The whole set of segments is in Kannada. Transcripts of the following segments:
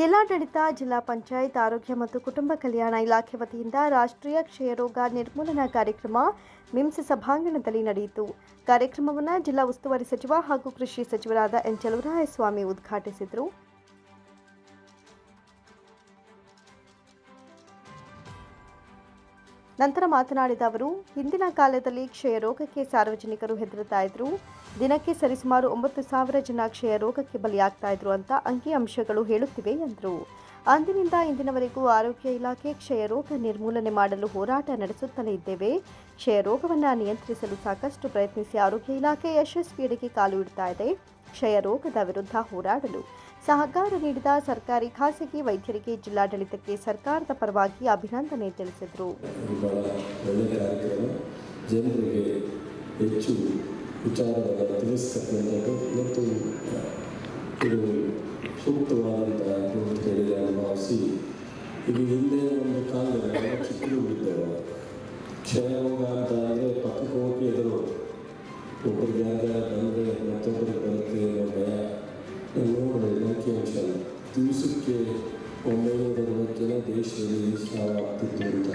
ಜಿಲ್ಲಾಡಳಿತ, ಜಿಲ್ಲಾ ಪಂಚಾಯತ್, ಆರೋಗ್ಯ ಮತ್ತು ಕುಟುಂಬ ಕಲ್ಯಾಣ ಇಲಾಖೆ ವತಿಯಿಂದ ರಾಷ್ಟ್ರೀಯ ಕ್ಷಯರೋಗ ನಿರ್ಮೂಲನಾ ಕಾರ್ಯಕ್ರಮ ಮಿಮ್ಸ್ ಸಭಾಂಗಣದಲ್ಲಿ ನಡೆಯಿತು. ಕಾರ್ಯಕ್ರಮವನ್ನು ಜಿಲ್ಲಾ ಉಸ್ತುವಾರಿ ಸಚಿವ ಹಾಗೂ ಕೃಷಿ ಸಚಿವರಾದ ಎನ್. ಚಲುವರಾಯಸ್ವಾಮಿ ಉದ್ಘಾಟಿಸಿದರು. ನಂತರ ಮಾತನಾಡಿದ ಅವರು, ಹಿಂದಿನ ಕಾಲದಲ್ಲಿ ಕ್ಷಯರೋಗಕ್ಕೆ ಸಾರ್ವಜನಿಕರು ಹೆದರುತ್ತಾ ದಿನಕ್ಕೆ ಸರಿಸುಮಾರು ಒಂಬತ್ತು ಸಾವಿರ ಜನ ಕ್ಷಯ ರೋಗಕ್ಕೆ ಬಲಿಯಾಗ್ತಾ ಇದ್ರು ಅಂತ ಅಂಕಿಅಂಶಗಳು ಹೇಳುತ್ತಿವೆ ಎಂದರು. ಅಂದಿನಿಂದ ಇಂದಿನವರೆಗೂ ಆರೋಗ್ಯ ಇಲಾಖೆ ಕ್ಷಯ ರೋಗ ನಿರ್ಮೂಲನೆ ಮಾಡಲು ಹೋರಾಟ ನಡೆಸುತ್ತಲೇ ಇದ್ದೇವೆ. ಕ್ಷಯ ರೋಗವನ್ನು ನಿಯಂತ್ರಿಸಲು ಸಾಕಷ್ಟು ಪ್ರಯತ್ನಿಸಿ ಆರೋಗ್ಯ ಇಲಾಖೆ ಯಶಸ್ವಿಯಡೆಗೆ ಕಾಲು ಇಡ್ತಾ ಇದೆ. ಕ್ಷಯ ರೋಗದ ವಿರುದ್ಧ ಹೋರಾಡಲು ಸಹಕಾರ ನೀಡಿದ ಸರ್ಕಾರಿ ಖಾಸಗಿ ವೈದ್ಯರಿಗೆ ಜಿಲ್ಲಾಡಳಿತಕ್ಕೆ ಸರ್ಕಾರದ ಪರವಾಗಿ ಅಭಿನಂದನೆ ತಿಳಿಸಿದರು. ವಿಚಾರವನ್ನು ತಿಳಿಸ್ತಕ್ಕಂಥದ್ದು ಮತ್ತು ಇದು ಸೂಕ್ತವಾದಂತಹ ಅಂತ ಹೇಳಿ ನಾನು ಭಾವಿಸಿ. ಇದು ಹಿಂದೆ ಒಂದು ಕಾಲದಲ್ಲಿ ಚಿಕ್ಕರು ಇದ್ದವು ಕ್ಷಯರೋಗ ಅಂತ ಅಂದರೆ ಪಕ್ಕಕ್ಕೆ ಹೋಗಿ ಎದುರು ಒಬ್ಬರಿಗೆ ಯಾರ್ಯಾರ ಬಂದರೆ ಮತ್ತೊಬ್ಬರಿಗೆ ಬರುತ್ತೆ ಅನ್ನೋ ಭಯ ನೋಡಿ ನಂಬಿಕೆ ಅಂಶ ದಿವಸಕ್ಕೆ ಒಂಬೈನೂರ ಅರವತ್ತು ಜನ ದೇಶದಲ್ಲಿ ಸಾವಾಗ್ತಿತ್ತು ಅಂತ.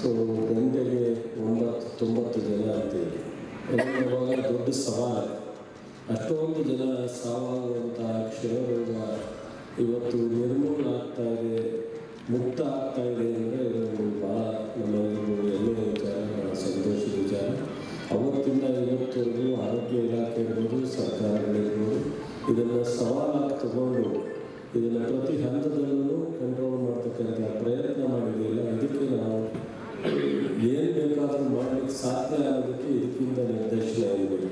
ಸೊ ಗಂಟೆಗೆ ಒಂಬತ್ತು, ತೊಂಬತ್ತು ಜನ ಅಂತೀವಿ ಅವಾಗ ದೊಡ್ಡ ಸವಾಲು. ಅಷ್ಟೊಂದು ಜನ ಸಾವಾಗುವಂಥ ಕ್ಷಯರೋಗ ಇವತ್ತು ನಿರ್ಮೂಲ ಆಗ್ತಾ ಇದೆ, ಮುಕ್ತ ಆಗ್ತಾ ಇದೆ ಅಂದರೆ ಇದು ಭಾಳ ನಮ್ಮೆಲ್ಲರಿಗೂ ಹೆಮ್ಮೆಯ ವಿಚಾರ ಸಂತೋಷದ ವಿಚಾರ. ಅವತ್ತಿಂದ ಇವತ್ತವರೆಗೂ ಆರೋಗ್ಯ ಇಲಾಖೆ ಇರ್ಬೋದು ಸರ್ಕಾರಗಳಿರ್ಬೋದು ಇದನ್ನು ಸವಾಲಾಗಿ ತಗೊಂಡು ಇದನ್ನು ಪ್ರತಿ ಹಂತದಲ್ಲೂ ಕಂಟ್ರೋಲ್ ಮಾಡ್ತಕ್ಕಂಥ ಪ್ರಯತ್ನ ಮಾಡಿದೆಯಲ್ಲ ಇದಕ್ಕೆ ನಾವು ಏನು ಬೇಕಾದರೂ ಮಾಡಲಿಕ್ಕೆ ಸಾಧ್ಯ ಆಗೋದಕ್ಕೆ ಇದಕ್ಕಿಂತ ನಿರ್ದೇಶನ ಇರಬೇಕು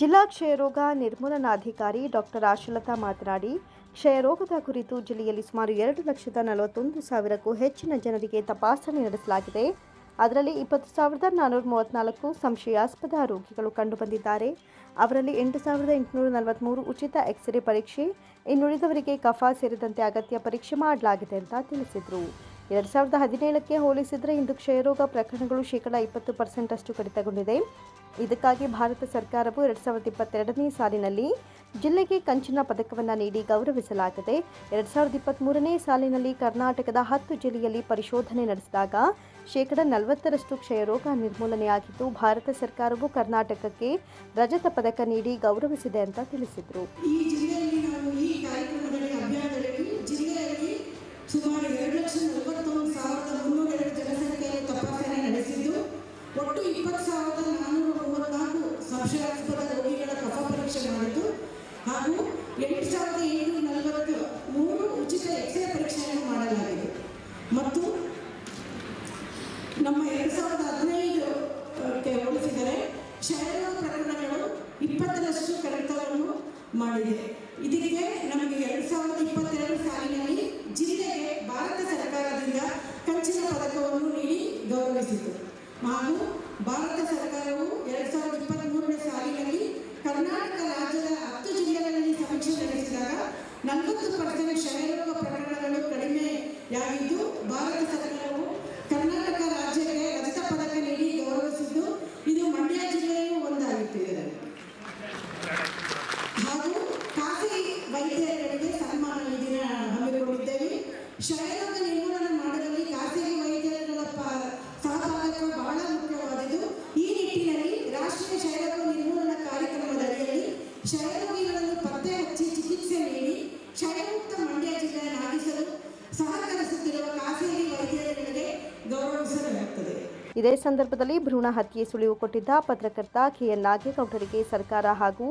ಜಿಲ್ಲಾ ಕ್ಷಯರೋಗ ನಿರ್ಮೂಲನಾಧಿಕಾರಿ ಡಾಕ್ಟರ್ ಆಶಲತಾ ಮಾತನಾಡಿ, ಕ್ಷಯರೋಗದ ಕುರಿತು ಜಿಲ್ಲೆಯಲ್ಲಿ ಸುಮಾರು ಎರಡು ಲಕ್ಷದ ನಲವತ್ತೊಂದು ಸಾವಿರಕ್ಕೂ ಹೆಚ್ಚಿನ ಜನರಿಗೆ ತಪಾಸಣೆ ನಡೆಸಲಾಗಿದೆ. ಅದರಲ್ಲಿ ಇಪ್ಪತ್ತು ಸಾವಿರದ ನಾನ್ನೂರ ಮೂವತ್ತ್ನಾಲ್ಕು ಸಂಶಯಾಸ್ಪದ ರೋಗಿಗಳು ಕಂಡುಬಂದಿದ್ದಾರೆ. ಅವರಲ್ಲಿ ಎಂಟು ಸಾವಿರದ ಎಂಟುನೂರ ನಲವತ್ತ್ಮೂರು ಉಚಿತ ಎಕ್ಸ್ರೇ ಪರೀಕ್ಷೆ, ಇನ್ನುಳಿದವರಿಗೆ ಕಫ ಸೇರಿದಂತೆ ಅಗತ್ಯ ಪರೀಕ್ಷೆ ಮಾಡಲಾಗಿದೆ ಅಂತ ತಿಳಿಸಿದರು. ಎರಡು ಸಾವಿರದ ಹದಿನೇಳಕ್ಕೆ ಹೋಲಿಸಿದರೆ ಇಂದು ಕ್ಷಯರೋಗ ಪ್ರಕರಣಗಳು ಶೇಕಡ ಇಪ್ಪತ್ತು ಪರ್ಸೆಂಟ್ ಅಷ್ಟು ಕಡಿತಗೊಂಡಿದೆ. ಇದಕ್ಕಾಗಿ ಭಾರತ ಸರ್ಕಾರವು ಎರಡು ಸಾವಿರದ ಇಪ್ಪತ್ತೆರಡನೇ ಸಾಲಿನಲ್ಲಿ ಜಿಲ್ಲೆಗೆ ಕಂಚಿನ ಪದಕವನ್ನು ನೀಡಿ ಗೌರವಿಸಲಾಗಿದೆ. ಎರಡು ಸಾವಿರದ ಇಪ್ಪತ್ತ್ಮೂರನೇ ಸಾಲಿನಲ್ಲಿ ಕರ್ನಾಟಕದ ಹತ್ತು ಜಿಲ್ಲೆಯಲ್ಲಿ ಪರಿಶೋಧನೆ ನಡೆಸಿದಾಗ ಶೇಕಡ ನಲವತ್ತರಷ್ಟು ಕ್ಷಯರೋಗ ನಿರ್ಮೂಲನೆಯಾಗಿದ್ದು, ಭಾರತ ಸರ್ಕಾರವು ಕರ್ನಾಟಕಕ್ಕೆ ರಜತ ಪದಕ ನೀಡಿ ಗೌರವಿಸಿದೆ ಅಂತ ತಿಳಿಸಿದರು. ಸಂಶಯಾಸ್ಪದ ರೋಗಿಗಳ ಕಫ ಪರೀಕ್ಷೆ ಮಾಡಿದ್ದು ಹಾಗೂ ಎಂಟು ಸಾವಿರದ ಏಳ್ನೂರ ನಲವತ್ತು ಮೂರು ಉಚಿತ ಎಕ್ಸ್ರೇ ಪರೀಕ್ಷೆಯನ್ನು ಮಾಡಲಾಗಿದೆ ಮತ್ತು ನಮ್ಮ ಎರಡು ಸಾವಿರದ ಹದಿನೈದಕ್ಕೆ ಹೋಲಿಸಿದರೆ ಕ್ಷಯರೋಗ ಪ್ರಕರಣಗಳು ಇಪ್ಪತ್ತರಷ್ಟು ಕಡಿತವನ್ನು ಮಾಡಿದೆ ಇದಕ್ಕೆ ನಮಗೆ ಎರಡು ಸಾವಿರದ ಇಪ್ಪತ್ತೆರಡು ಸಾಲಿನಲ್ಲಿ ಜಿಲ್ಲೆಗೆ ಭಾರತ ಸರ್ಕಾರದಿಂದ ಕಂಚಿನ ಪದಕವನ್ನು ನೀಡಿ ಗೌರವಿಸಿತು ಹಾಗೂ ಭಾರತ ಸರ್ಕಾರವು ಎರಡ್ ಸಾವಿರದ ಇಪ್ಪತ್ತ್ಮೂರನೇ ಸಾಲಿನಲ್ಲಿ ಕರ್ನಾಟಕ ರಾಜ್ಯದ ಹತ್ತು ಜಿಲ್ಲೆಗಳಲ್ಲಿ ಸಮೀಕ್ಷೆ ನಡೆಸಿದಾಗ ನಲವತ್ತು ಪರ್ಸೆಂಟ್ ಕ್ಷಯರೋಗ ಪ್ರಕರಣಗಳು ಕಡಿಮೆಯಾಗಿದ್ದು, ಭಾರತ ಸರ್ಕಾರವು ಕರ್ನಾಟಕ ರಾಜ್ಯಕ್ಕೆ ರಜತ ಪದಕ ನೀಡಿ ಗೌರವಿಸಿದ್ದು, ಇದು ಮಂಡ್ಯ ಜಿಲ್ಲೆಯೂ ಒಂದಾಗುತ್ತಿದೆ. ಹಾಗೂ ಖಾಸಗಿ ವೈದ್ಯರಿಗೆ ಸನ್ಮಾನ ಹಮ್ಮಿಕೊಂಡಿದ್ದೇವೆ. ಕ್ಷಯರೋಗ ನಿರ್ಮೂಲನೆ ಮಾಡುವಲ್ಲಿ ಖಾಸಗಿ ವೈದ್ಯರುಗಳ ಪ- ಸಹಭಾಗಿತ್ವ ಬಹಳ ಮುಖ್ಯವಾದುದು ಈ ನಿಟ್ಟಿನಲ್ಲಿ ರಾಷ್ಟ್ರೀಯ ಕ್ಷಯರೋಗ ನಿರ್ಮೂಲನಾ ಕಾರ್ಯಕ್ರಮದ ಅಡಿಯಲ್ಲಿ ಕ್ಷಯರೋಗಿಗಳನ್ನು ಪತ್ತೆ ಹಚ್ಚಿ ಚಿಕಿತ್ಸೆ ನೀಡಿ ಕ್ಷಯಮುಕ್ತ ಮಂಡ್ಯ ಜಿಲ್ಲೆಯನ್ನಾಗಿಸಲು ಸಹಕರಿಸುತ್ತಿರುವ ಖಾಸಗಿ ವೈದ್ಯರುಗಳಿಗೆ ಗೌರವಿಸಲಾಗುತ್ತದೆ. ಇದೇ ಸಂದರ್ಭದಲ್ಲಿ ಭ್ರೂಣ ಹತ್ಯೆ ಸುಳಿವು ಕೊಟ್ಟಿದ್ದ ಪತ್ರಕರ್ತ ಕೆಎನ್ ನಾಗೇಗೌಡರಿಗೆ ಸರ್ಕಾರ ಹಾಗೂ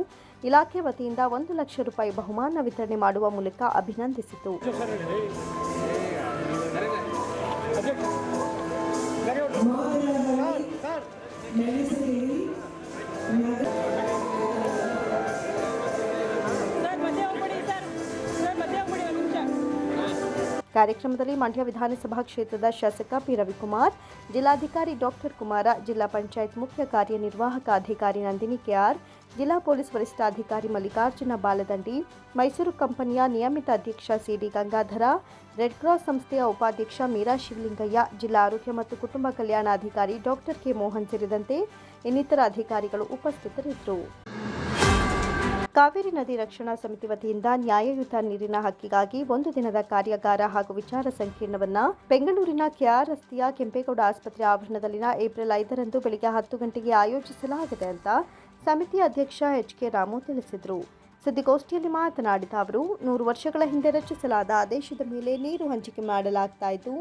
ಇಲಾಖೆ ವತಿಯಿಂದ ಒಂದು ಲಕ್ಷ ರೂಪಾಯಿ ಬಹುಮಾನ ವಿತರಣೆ ಮಾಡುವ ಮೂಲಕ ಅಭಿನಂದಿಸಿತು. ಸರ್ ಕಾರ್ಯಕ್ರಮದಲ್ಲಿ ಮಂಡ್ಯ ವಿಧಾನಸಭಾ ಕ್ಷೇತ್ರದ ಶಾಸಕ ಪಿ ರವಿಕುಮಾರ್, ಜಿಲ್ಲಾಧಿಕಾರಿ ಡಾಕ್ಟರ್ ಕುಮಾರ, ಜಿಲ್ಲಾ ಪಂಚಾಯತ್ ಮುಖ್ಯ ಕಾರ್ಯನಿರ್ವಾಹಕ ಅಧಿಕಾರಿ ನಂದಿನಿ ಕೆಆರ್, ಜಿಲ್ಲಾ ಪೊಲೀಸ್ ವರಿಷ್ಠಾಧಿಕಾರಿ ಮಲ್ಲಿಕಾರ್ಜುನ ಬಾಲದಂಡಿ, ಮೈಸೂರು ಕಂಪನಿಯ ನಿಯಮಿತ ಅಧ್ಯಕ್ಷ ಸಿಡಿ ಗಂಗಾಧರ, ರೆಡ್ ಕ್ರಾಸ್ ಸಂಸ್ಥೆಯ ಉಪಾಧ್ಯಕ್ಷ ಮೀರಾ ಶಿವಲಿಂಗಯ್ಯ, ಜಿಲ್ಲಾ ಆರೋಗ್ಯ ಮತ್ತು ಕುಟುಂಬ ಕಲ್ಯಾಣಾಧಿಕಾರಿ ಡಾಕ್ಟರ್ ಕೆ ಮೋಹನ್ ಸೇರಿದಂತೆ ಇನ್ನಿತರ ಅಧಿಕಾರಿಗಳು ಉಪಸ್ಥಿತರಿದ್ದರು. ಕಾವೇರಿ ನದಿ ರಕ್ಷಣಾ ಸಮಿತಿ ವತಿಯಿಂದ ನ್ಯಾಯಯುತ ನೀರಿನ ಹಕ್ಕಿಗಾಗಿ ಒಂದು ದಿನದ ಕಾರ್ಯಾಗಾರ ಹಾಗೂ ವಿಚಾರ ಸಂಕೀರ್ಣವನ್ನ ಬೆಂಗಳೂರಿನ ಕೆಆರ್ ರಸ್ತೆಯ ಕೆಂಪೇಗೌಡ ಆಸ್ಪತ್ರೆ ಆವರಣದಲ್ಲಿನ ಏಪ್ರಿಲ್ ಐದರಂದು ಬೆಳಗ್ಗೆ ಹತ್ತು ಗಂಟೆಗೆ ಆಯೋಜಿಸಲಾಗಿದೆ ಅಂತ ಸಮಿತಿ ಅಧ್ಯಕ್ಷ ಎಚ್ ಕೆ ರಾಮು ತಿಳಿಸಿದರು. ಸುದ್ದಿಗೋಷ್ಠಿಯಲ್ಲಿ ಮಾತನಾಡಿದ ಅವರು, ನೂರು ವರ್ಷಗಳ ಹಿಂದೆ ರಚಿಸಲಾದ ಆದೇಶದ ಮೇಲೆ ನೀರು ಹಂಚಿಕೆ ಮಾಡಲಾಗ್ತಾ ಇದ್ದು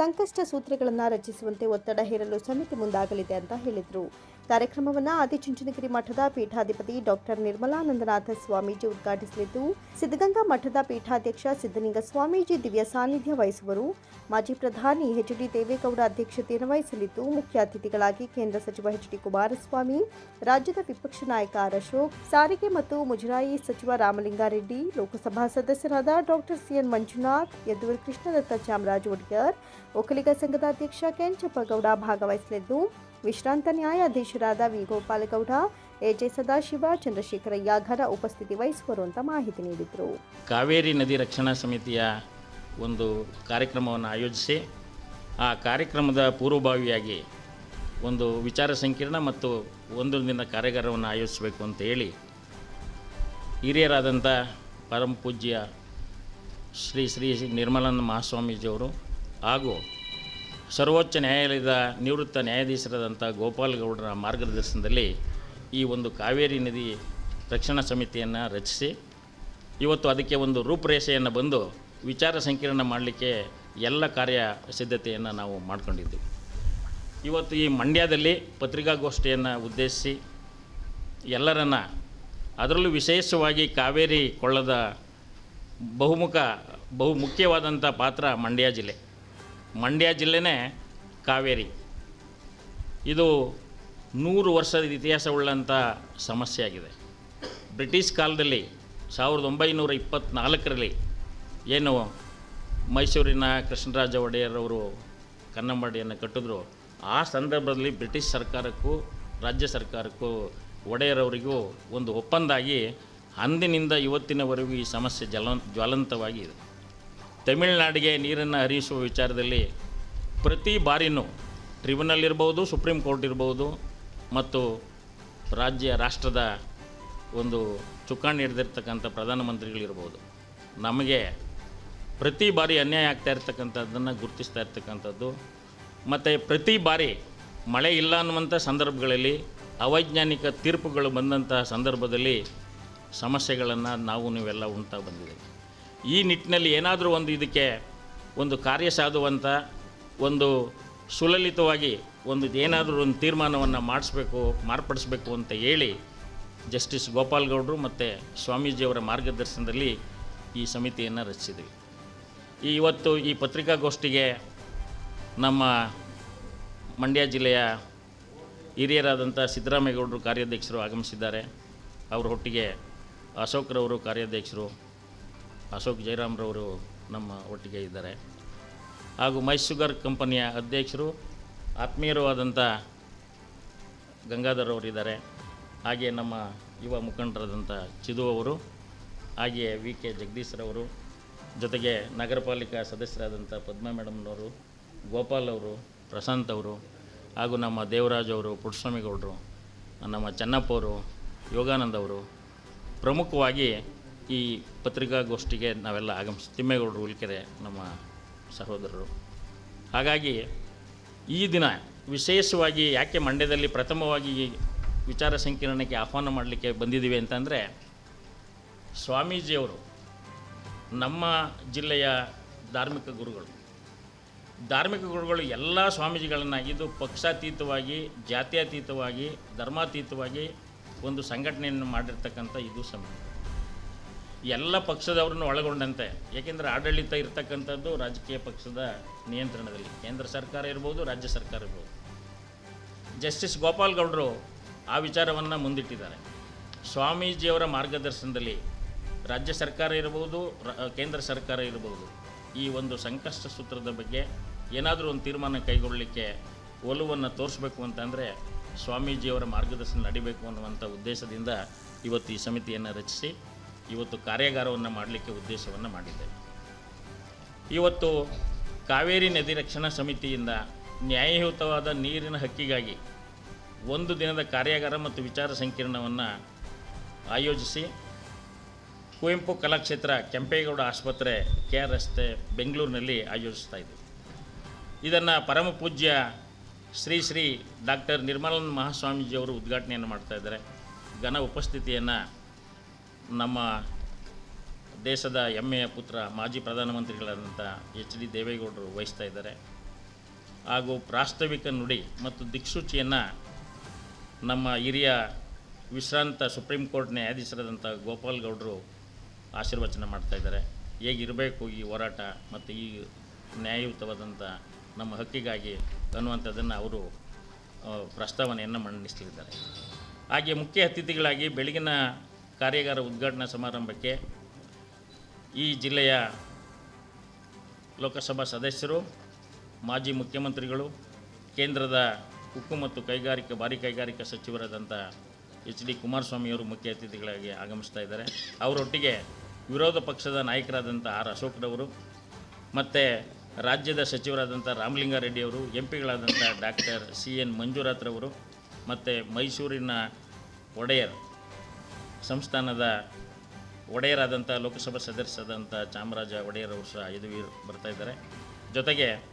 ಸಂಕಷ್ಟ ಸೂತ್ರಗಳನ್ನು ರಚಿಸುವಂತೆ ಒತ್ತಡ ಹೇರಲು ಸಮಿತಿ ಮುಂದಾಗಲಿದೆ ಅಂತ ಹೇಳಿದರು. ಕಾರ್ಯಕ್ರಮವನ್ನು ಆದಿಚುಂಚನಗಿರಿ ಮಠದ ಪೀಠಾಧಿಪತಿ ಡಾಕ್ಟರ್ ನಿರ್ಮಲಾನಂದನಾಥ ಸ್ವಾಮೀಜಿ ಉದ್ಘಾಟಿಸಲಿದ್ದು, ಸಿದ್ಧಗಂಗಾ ಮಠದ ಪೀಠಾಧ್ಯಕ್ಷ ಸಿದ್ದಲಿಂಗ ಸ್ವಾಮೀಜಿ ದಿವ್ಯ ಸಾನ್ನಿಧ್ಯ ವಹಿಸುವರು. ಮಾಜಿ ಪ್ರಧಾನಿ ಎಚ್ ಡಿ ದೇವೇಗೌಡ ಅಧ್ಯಕ್ಷತೆಯನ್ನು ವಹಿಸಲಿದ್ದು ಮುಖ್ಯ ಅತಿಥಿಗಳಾಗಿ ಕೇಂದ್ರ ಸಚಿವ ಎಚ್ ಡಿ ಕುಮಾರಸ್ವಾಮಿ, ರಾಜ್ಯದ ವಿಪಕ್ಷ ನಾಯಕ ಆರ್ ಅಶೋಕ್, ಸಾರಿಗೆ ಮತ್ತು ಮುಜರಾಯಿ ಸಚಿವ ರಾಮಲಿಂಗಾರೆಡ್ಡಿ, ಲೋಕಸಭಾ ಸದಸ್ಯರಾದ doctor C N Manjunath, Yaduveer Krishnadatta Chamaraja Wadiyar Vokkaliga ಸಂಘದ ಅಧ್ಯಕ್ಷ ಕೆಂಚಪ್ಪಗೌಡ ಭಾಗವಹಿಸಲಿದ್ದು ವಿಶ್ರಾಂತ ನ್ಯಾಯಾಧೀಶರಾದ V. Gopalagowda A J Sadashiva Chandrashekaraiah ಯಾಘರ ಉಪಸ್ಥಿತಿ ವಹಿಸುವರು ಅಂತ ಮಾಹಿತಿ ನೀಡಿದರು. ಕಾವೇರಿ ನದಿ ರಕ್ಷಣಾ ಸಮಿತಿಯ ಒಂದು ಕಾರ್ಯಕ್ರಮವನ್ನು ಆಯೋಜಿಸಿ ಆ ಕಾರ್ಯಕ್ರಮದ ಪೂರ್ವಭಾವಿಯಾಗಿ ಒಂದು ವಿಚಾರ ಸಂಕಿರಣ ಮತ್ತು ಒಂದು ದಿನ ಕಾರ್ಯಾಗಾರವನ್ನು ಆಯೋಜಿಸಬೇಕು ಅಂತ ಹೇಳಿ ಹಿರಿಯರಾದಂಥ ಪರಮ ಪೂಜ್ಯ ಶ್ರೀ ಶ್ರೀ ನಿರ್ಮಲಾನಂದ ಮಹಾಸ್ವಾಮೀಜಿಯವರು ಹಾಗೂ ಸರ್ವೋಚ್ಚ ನ್ಯಾಯಾಲಯದ ನಿವೃತ್ತ ನ್ಯಾಯಾಧೀಶರಾದಂಥ ಗೋಪಾಲಗೌಡರ ಮಾರ್ಗದರ್ಶನದಲ್ಲಿ ಈ ಒಂದು ಕಾವೇರಿ ನದಿ ರಕ್ಷಣಾ ಸಮಿತಿಯನ್ನು ರಚಿಸಿ, ಇವತ್ತು ಅದಕ್ಕೆ ಒಂದು ರೂಪರೇಷೆಯನ್ನು ಬಂದು ವಿಚಾರ ಸಂಕಿರಣ ಮಾಡಲಿಕ್ಕೆ ಎಲ್ಲ ಕಾರ್ಯ ಸಿದ್ಧತೆಯನ್ನು ನಾವು ಮಾಡಿಕೊಂಡಿದ್ದೀವಿ ಇವತ್ತು ಈ ಮಂಡ್ಯದಲ್ಲಿ ಪತ್ರಿಕಾಗೋಷ್ಠಿಯನ್ನು ಉದ್ದೇಶಿಸಿ ಎಲ್ಲರನ್ನ ಅದರಲ್ಲೂ ವಿಶೇಷವಾಗಿ ಕಾವೇರಿ ಕೊಳ್ಳದ ಬಹುಮುಖ ಬಹುಮುಖ್ಯವಾದಂಥ ಪಾತ್ರ ಮಂಡ್ಯ ಜಿಲ್ಲೆ. ಮಂಡ್ಯ ಜಿಲ್ಲೆನೇ ಕಾವೇರಿ. ಇದು ನೂರು ವರ್ಷದ ಇತಿಹಾಸವುಳ್ಳಂಥ ಸಮಸ್ಯೆ ಆಗಿದೆ ಬ್ರಿಟಿಷ್ ಕಾಲದಲ್ಲಿ ಸಾವಿರದ ಒಂಬೈನೂರ ಇಪ್ಪತ್ತ್ನಾಲ್ಕರಲ್ಲಿ ಏನು ಮೈಸೂರಿನ ಕೃಷ್ಣರಾಜ ಒಡೆಯರವರು ಕನ್ನಂಬಾಡಿಯನ್ನು ಕಟ್ಟಿದ್ರು, ಆ ಸಂದರ್ಭದಲ್ಲಿ ಬ್ರಿಟಿಷ್ ಸರ್ಕಾರಕ್ಕೂ ರಾಜ್ಯ ಸರ್ಕಾರಕ್ಕೂ ಒಡೆಯರವರಿಗೂ ಒಂದು ಒಪ್ಪಂದ ಆಗಿ ಅಂದಿನಿಂದ ಇವತ್ತಿನವರೆಗೂ ಈ ಸಮಸ್ಯೆ ಜಲ ಜ್ವಲಂತವಾಗಿ ಇದೆ ತಮಿಳುನಾಡಿಗೆ ನೀರನ್ನು ಹರಿಸುವ ವಿಚಾರದಲ್ಲಿ ಪ್ರತಿ ಬಾರಿನೂ ಟ್ರಿಬ್ಯುನಲ್ ಇರ್ಬೋದು ಸುಪ್ರೀಂ ಕೋರ್ಟ್ ಇರ್ಬೋದು ಮತ್ತು ರಾಜ್ಯ, ರಾಷ್ಟ್ರದ ಒಂದು ಚುಕ್ಕಾಣಿ ಹಿಡಿದಿರ್ತಕ್ಕಂಥ ಪ್ರಧಾನಮಂತ್ರಿಗಳಿರ್ಬೋದು. ನಮಗೆ ಪ್ರತಿ ಬಾರಿ ಅನ್ಯಾಯ ಆಗ್ತಾ ಇರ್ತಕ್ಕಂಥದ್ದನ್ನು ಗುರುತಿಸ್ತಾ ಇರ್ತಕ್ಕಂಥದ್ದು. ಮತ್ತು ಪ್ರತಿ ಬಾರಿ ಮಳೆ ಇಲ್ಲ ಅನ್ನುವಂಥ ಸಂದರ್ಭಗಳಲ್ಲಿ ಅವೈಜ್ಞಾನಿಕ ತೀರ್ಪುಗಳು ಬಂದಂತಹ ಸಂದರ್ಭದಲ್ಲಿ ಸಮಸ್ಯೆಗಳನ್ನು ನಾವು ನೀವೆಲ್ಲ ಉಂಟಾ ಬಂದಿದೆ ಈ ನಿಟ್ಟಿನಲ್ಲಿ ಏನಾದರೂ ಒಂದು ಇದಕ್ಕೆ ಒಂದು ಕಾರ್ಯ ಸಾಧುವಂಥ ಒಂದು ಸುಲಲಿತವಾಗಿ ಒಂದು ಏನಾದರೂ ಒಂದು ತೀರ್ಮಾನವನ್ನು ಮಾಡಿಸ್ಬೇಕು, ಮಾರ್ಪಡಿಸ್ಬೇಕು ಅಂತ ಹೇಳಿ ಜಸ್ಟಿಸ್ ಗೋಪಾಲ್ ಗೌಡರು ಮತ್ತು ಸ್ವಾಮೀಜಿಯವರ ಮಾರ್ಗದರ್ಶನದಲ್ಲಿ ಈ ಸಮಿತಿಯನ್ನು ರಚಿಸಿದ್ವಿ. ಈ ಇವತ್ತು ಈ ಪತ್ರಿಕಾಗೋಷ್ಠಿಗೆ ನಮ್ಮ ಮಂಡ್ಯ ಜಿಲ್ಲೆಯ ಹಿರಿಯರಾದಂಥ ಸಿದ್ದರಾಮೇಗೌಡರು ಕಾರ್ಯಾಧ್ಯಕ್ಷರು ಆಗಮಿಸಿದ್ದಾರೆ. ಅವರ ಒಟ್ಟಿಗೆ ಅಶೋಕ್ರವರು ಕಾರ್ಯಾಧ್ಯಕ್ಷರು ಅಶೋಕ್ ಜಯರಾಮ್ರವರು ನಮ್ಮ ಒಟ್ಟಿಗೆ ಇದ್ದಾರೆ. ಹಾಗೂ ಮೈ ಶುಗರ್ ಕಂಪನಿಯ ಅಧ್ಯಕ್ಷರು ಆತ್ಮೀಯರೂ ಆದಂಥ ಗಂಗಾಧರ್ ಅವರಿದ್ದಾರೆ ಹಾಗೆ ನಮ್ಮ ಯುವ ಮುಖಂಡರಾದಂಥ ಚಿದು ಅವರು, ಹಾಗೆಯೇ ವಿ ಕೆ ಜಗದೀಶ್ರವರು ಜೊತೆಗೆ ನಗರ ಪಾಲಿಕಾ ಸದಸ್ಯರಾದಂಥ ಪದ್ಮಾ ಮೇಡಮ್ನವರು ಗೋಪಾಲ್ ಅವರು, ಪ್ರಶಾಂತ್ ಅವರು, ಹಾಗೂ ನಮ್ಮ ದೇವರಾಜ್ ಅವರು, ಪುಟ್ಟಸ್ವಾಮಿಗೌಡರು, ನಮ್ಮ ಚೆನ್ನಪ್ಪ ಅವರು, ಯೋಗಾನಂದ್ ಅವರು, ಪ್ರಮುಖವಾಗಿ ಈ ಪತ್ರಿಕಾಗೋಷ್ಠಿಗೆ ನಾವೆಲ್ಲ ಆಗಮಿಸಿ ತಿಮ್ಮೇಗೌಡರು ಉಲ್ಕೆರೆ ನಮ್ಮ ಸಹೋದರರು. ಹಾಗಾಗಿ ಈ ದಿನ ವಿಶೇಷವಾಗಿ ಯಾಕೆ ಮಂಡ್ಯದಲ್ಲಿ ಪ್ರಥಮವಾಗಿ ವಿಚಾರ ಸಂಕಿರಣಕ್ಕೆ ಆಹ್ವಾನ ಮಾಡಲಿಕ್ಕೆ ಬಂದಿದ್ದೀವಿ ಅಂತಂದರೆ ಸ್ವಾಮೀಜಿಯವರು ನಮ್ಮ ಜಿಲ್ಲೆಯ ಧಾರ್ಮಿಕ ಗುರುಗಳು. ಧಾರ್ಮಿಕ ಗುರುಗಳು ಎಲ್ಲ ಸ್ವಾಮೀಜಿಗಳನ್ನು ಇದು ಪಕ್ಷಾತೀತವಾಗಿ, ಜಾತ್ಯಾತೀತವಾಗಿ, ಧರ್ಮಾತೀತವಾಗಿ ಒಂದು ಸಂಘಟನೆಯನ್ನು ಮಾಡಿರ್ತಕ್ಕಂಥ ಇದು ಸಮಿತಿ ಎಲ್ಲ ಪಕ್ಷದವ್ರನ್ನು ಒಳಗೊಂಡಂತೆ. ಏಕೆಂದರೆ ಆಡಳಿತ ಇರ್ತಕ್ಕಂಥದ್ದು ರಾಜಕೀಯ ಪಕ್ಷದ ನಿಯಂತ್ರಣದಲ್ಲಿ. ಕೇಂದ್ರ ಸರ್ಕಾರ ಇರ್ಬೋದು, ರಾಜ್ಯ ಸರ್ಕಾರ ಇರ್ಬೋದು. ಜಸ್ಟಿಸ್ ಗೋಪಾಲ್ ಗೌಡರು ಆ ವಿಚಾರವನ್ನು ಮುಂದಿಟ್ಟಿದ್ದಾರೆ. ಸ್ವಾಮೀಜಿಯವರ ಮಾರ್ಗದರ್ಶನದಲ್ಲಿ ರಾಜ್ಯ ಸರ್ಕಾರ ಇರ್ಬೋದು ಕೇಂದ್ರ ಸರ್ಕಾರ ಇರ್ಬೋದು, ಈ ಒಂದು ಸಂಕಷ್ಟ ಸೂತ್ರದ ಬಗ್ಗೆ ಏನಾದರೂ ಒಂದು ತೀರ್ಮಾನ ಕೈಗೊಳ್ಳಲಿಕ್ಕೆ ಒಲುವನ್ನು ತೋರಿಸ್ಬೇಕು ಅಂತಂದರೆ ಸ್ವಾಮೀಜಿಯವರ ಮಾರ್ಗದರ್ಶನ ನಡಿಬೇಕು ಅನ್ನುವಂಥ ಉದ್ದೇಶದಿಂದ ಇವತ್ತು ಈ ಸಮಿತಿಯನ್ನು ರಚಿಸಿ ಇವತ್ತು ಕಾರ್ಯಾಗಾರವನ್ನು ಮಾಡಲಿಕ್ಕೆ ಉದ್ದೇಶವನ್ನು ಮಾಡಿದ್ದೇವೆ ಇವತ್ತು ಕಾವೇರಿ ನದಿ ರಕ್ಷಣಾ ಸಮಿತಿಯಿಂದ ನ್ಯಾಯಯುತವಾದ ನೀರಿನ ಹಕ್ಕಿಗಾಗಿ ಒಂದು ದಿನದ ಕಾರ್ಯಾಗಾರ ಮತ್ತು ವಿಚಾರ ಸಂಕಿರಣವನ್ನು ಆಯೋಜಿಸಿ ಕುವೆಂಪು ಕಲಾಕ್ಷೇತ್ರ, ಕೆಂಪೇಗೌಡ ಆಸ್ಪತ್ರೆ, ಕೆ ಆರ್ ರಸ್ತೆ, ಬೆಂಗಳೂರಿನಲ್ಲಿ ಆಯೋಜಿಸ್ತಾ ಇದ್ದೀವಿ ಇದನ್ನು ಪರಮ ಪೂಜ್ಯ ಶ್ರೀ ಶ್ರೀ ಡಾಕ್ಟರ್ ನಿರ್ಮಲಾನಂದ ಮಹಾಸ್ವಾಮೀಜಿಯವರು ಉದ್ಘಾಟನೆಯನ್ನು ಮಾಡ್ತಾ ಇದ್ದಾರೆ. ಘನ ಉಪಸ್ಥಿತಿಯನ್ನು ನಮ್ಮ ದೇಶದ ಹೆಮ್ಮೆಯ ಪುತ್ರ, ಮಾಜಿ ಪ್ರಧಾನಮಂತ್ರಿಗಳಾದಂಥ ಎಚ್ ಡಿ ದೇವೇಗೌಡರು ವಹಿಸ್ತಾ ಇದ್ದಾರೆ. ಹಾಗೂ ಪ್ರಾಸ್ತಾವಿಕ ನುಡಿ ಮತ್ತು ದಿಕ್ಸೂಚಿಯನ್ನು ನಮ್ಮ ಹಿರಿಯ ವಿಶ್ರಾಂತ ಸುಪ್ರೀಂ ಕೋರ್ಟ್ ನ್ಯಾಯಾಧೀಶರಾದಂಥ ಗೋಪಾಲ್ ಗೌಡರು ಆಶೀರ್ವಚನ ಮಾಡ್ತಾ ಇದ್ದಾರೆ. ಹೇಗಿರಬೇಕು ಈ ಹೋರಾಟ ಮತ್ತು ಈ ನ್ಯಾಯಯುತವಾದಂಥ ನಮ್ಮ ಹಕ್ಕಿಗಾಗಿ ಅನ್ನುವಂಥದ್ದನ್ನು ಅವರು ಪ್ರಸ್ತಾವನೆಯನ್ನು ಮಂಡಿಸಲಿದ್ದಾರೆ. ಹಾಗೆ ಮುಖ್ಯ ಅತಿಥಿಗಳಾಗಿ ಬೆಳಗಿನ ಕಾರ್ಯಾಗಾರ ಉದ್ಘಾಟನಾ ಸಮಾರಂಭಕ್ಕೆ ಈ ಜಿಲ್ಲೆಯ ಲೋಕಸಭಾ ಸದಸ್ಯರು, ಮಾಜಿ ಮುಖ್ಯಮಂತ್ರಿಗಳು, ಕೇಂದ್ರದ ಉಕ್ಕು ಮತ್ತು ಕೈಗಾರಿಕಾ, ಭಾರಿ ಕೈಗಾರಿಕಾ ಸಚಿವರಾದಂಥ ಎಚ್ ಡಿ ಕುಮಾರಸ್ವಾಮಿಯವರು ಮುಖ್ಯ ಅತಿಥಿಗಳಾಗಿ ಆಗಮಿಸ್ತಾ ಇದ್ದಾರೆ. ಅವರೊಟ್ಟಿಗೆ ವಿರೋಧ ಪಕ್ಷದ ನಾಯಕರಾದಂಥ ಆರ್ ಅಶೋಕ್ರವರು ಮತ್ತು ರಾಜ್ಯದ ಸಚಿವರಾದಂಥ ರಾಮಲಿಂಗಾರೆಡ್ಡಿಯವರು ಎಂ ಪಿಗಳಾದಂಥ ಡಾಕ್ಟರ್ ಸಿ ಎನ್ ಮಂಜುನಾಥ್ರವರು ಮತ್ತು ಮೈಸೂರಿನ ಒಡೆಯರ್ ಸಂಸ್ಥಾನದ ಒಡೆಯರಾದಂಥ ಲೋಕಸಭಾ ಸದಸ್ಯರಾದಂಥ ಚಾಮರಾಜ ಒಡೆಯರ್ ಅವರು ಸಹ ಇದು ಬರ್ತಾ ಇದ್ದಾರೆ. ಜೊತೆಗೆ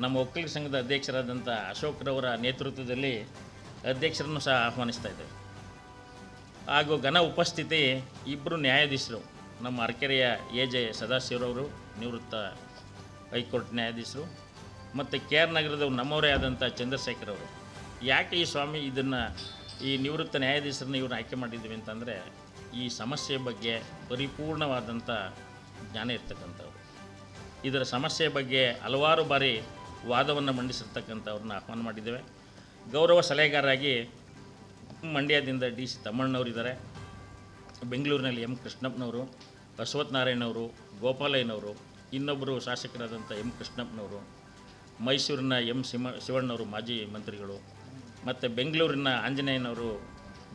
ನಮ್ಮ ಒಕ್ಕಲಿಗ ಸಂಘದ ಅಧ್ಯಕ್ಷರಾದಂಥ ಅಶೋಕ್ರವರ ನೇತೃತ್ವದಲ್ಲಿ ಅಧ್ಯಕ್ಷರನ್ನು ಸಹ ಆಹ್ವಾನಿಸ್ತಾ ಇದ್ದೇವೆ. ಹಾಗೂ ಘನ ಉಪಸ್ಥಿತಿ ಇಬ್ಬರು ನ್ಯಾಯಾಧೀಶರು, ನಮ್ಮ ಅರ್ಕೆರೆಯ ಎ ಜೆ ಸದಾಶಿವರವರು, ನಿವೃತ್ತ ಹೈಕೋರ್ಟ್ ನ್ಯಾಯಾಧೀಶರು ಮತ್ತು ಕೆ ಆರ್ ನಗರದವರು ನಮ್ಮವರೇ ಆದಂಥ ಚಂದ್ರಶೇಖರ್ ಅವರು. ಯಾಕೆ ಈ ಸ್ವಾಮಿ ಇದನ್ನು ಈ ನಿವೃತ್ತ ನ್ಯಾಯಾಧೀಶರನ್ನು ಇವ್ರನ್ನ ಆಯ್ಕೆ ಮಾಡಿದ್ದೀವಿ ಅಂತಂದರೆ ಈ ಸಮಸ್ಯೆ ಬಗ್ಗೆ ಪರಿಪೂರ್ಣವಾದಂಥ ಜ್ಞಾನ ಇರ್ತಕ್ಕಂಥವ್ರು. ಇದರ ಸಮಸ್ಯೆ ಬಗ್ಗೆ ಹಲವಾರು ಬಾರಿ ವಾದವನ್ನು ಮಂಡಿಸಿರ್ತಕ್ಕಂಥವ್ರನ್ನ ಆಹ್ವಾನ ಮಾಡಿದ್ದೇವೆ. ಗೌರವ ಸಲಹೆಗಾರರಾಗಿ ಮಂಡ್ಯದಿಂದ ಡಿ ಸಿ ತಮ್ಮಣ್ಣವರಿದ್ದಾರೆ ಬೆಂಗಳೂರಿನಲ್ಲಿ ಎಂ ಕೃಷ್ಣಪ್ಪನವರು ಅಶ್ವಥ್ ನಾರಾಯಣವರು ಗೋಪಾಲಯ್ಯನವರು ಇನ್ನೊಬ್ಬರು ಶಾಸಕರಾದಂಥ ಎಂ ಕೃಷ್ಣಪ್ಪನವರು, ಮೈಸೂರಿನ ಎಂ ಶಿವ ಶಿವಣ್ಣವರು ಮಾಜಿ ಮಂತ್ರಿಗಳು ಮತ್ತು ಬೆಂಗಳೂರಿನ ಆಂಜನೇಯನವರು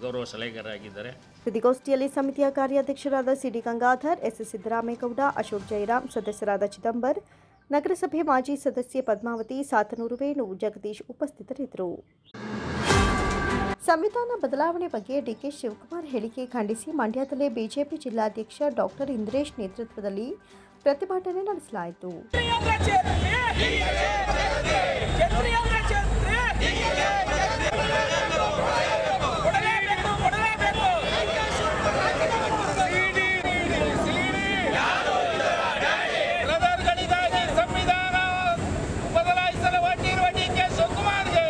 ಗೌರವ ಸಲಹೆಗಾರರಾಗಿದ್ದಾರೆ. ಸುದ್ದಿಗೋಷ್ಠಿಯಲ್ಲಿ ಸಮಿತಿಯ ಕಾರ್ಯಾಧ್ಯಕ್ಷರಾದ C D Gangadhar S. Siddaramegowda Ashok Jayaram ಸದಸ್ಯರಾದ ಚಿದಂಬರ್ ನಗರಸಭೆ ಮಾಜಿ ಸದಸ್ಯೆ ಪದ್ಮಾವತಿ ಸಾತನೂರು ವೇಣು ಜಗದೀಶ್ ಉಪಸ್ಥಿತರಿದ್ದರು. ಸಂವಿಧಾನ ಬದಲಾವಣೆ ಬಗ್ಗೆ ಡಿಕೆ ಶಿವಕುಮಾರ್ ಹೇಳಿಕೆ ಖಂಡಿಸಿ ಮಂಡ್ಯದಲ್ಲಿ ಬಿಜೆಪಿ ಜಿಲ್ಲಾಧ್ಯಕ್ಷ ಡಾಕ್ಟರ್ ಇಂದ್ರೇಶ್ ನೇತೃತ್ವದಲ್ಲಿ ಪ್ರತಿಭಟನೆ ನಡೆಸಲಾಯಿತು ಪ್ರಧಾನಿಗಳಿಗಾಗಿ ಸಂವಿಧಾನ ಬದಲಾಯಿಸಲು ಹೊರಟಿರುವ ಡಿಕೆ ಶಿವಕುಮಾರ್ಗೆ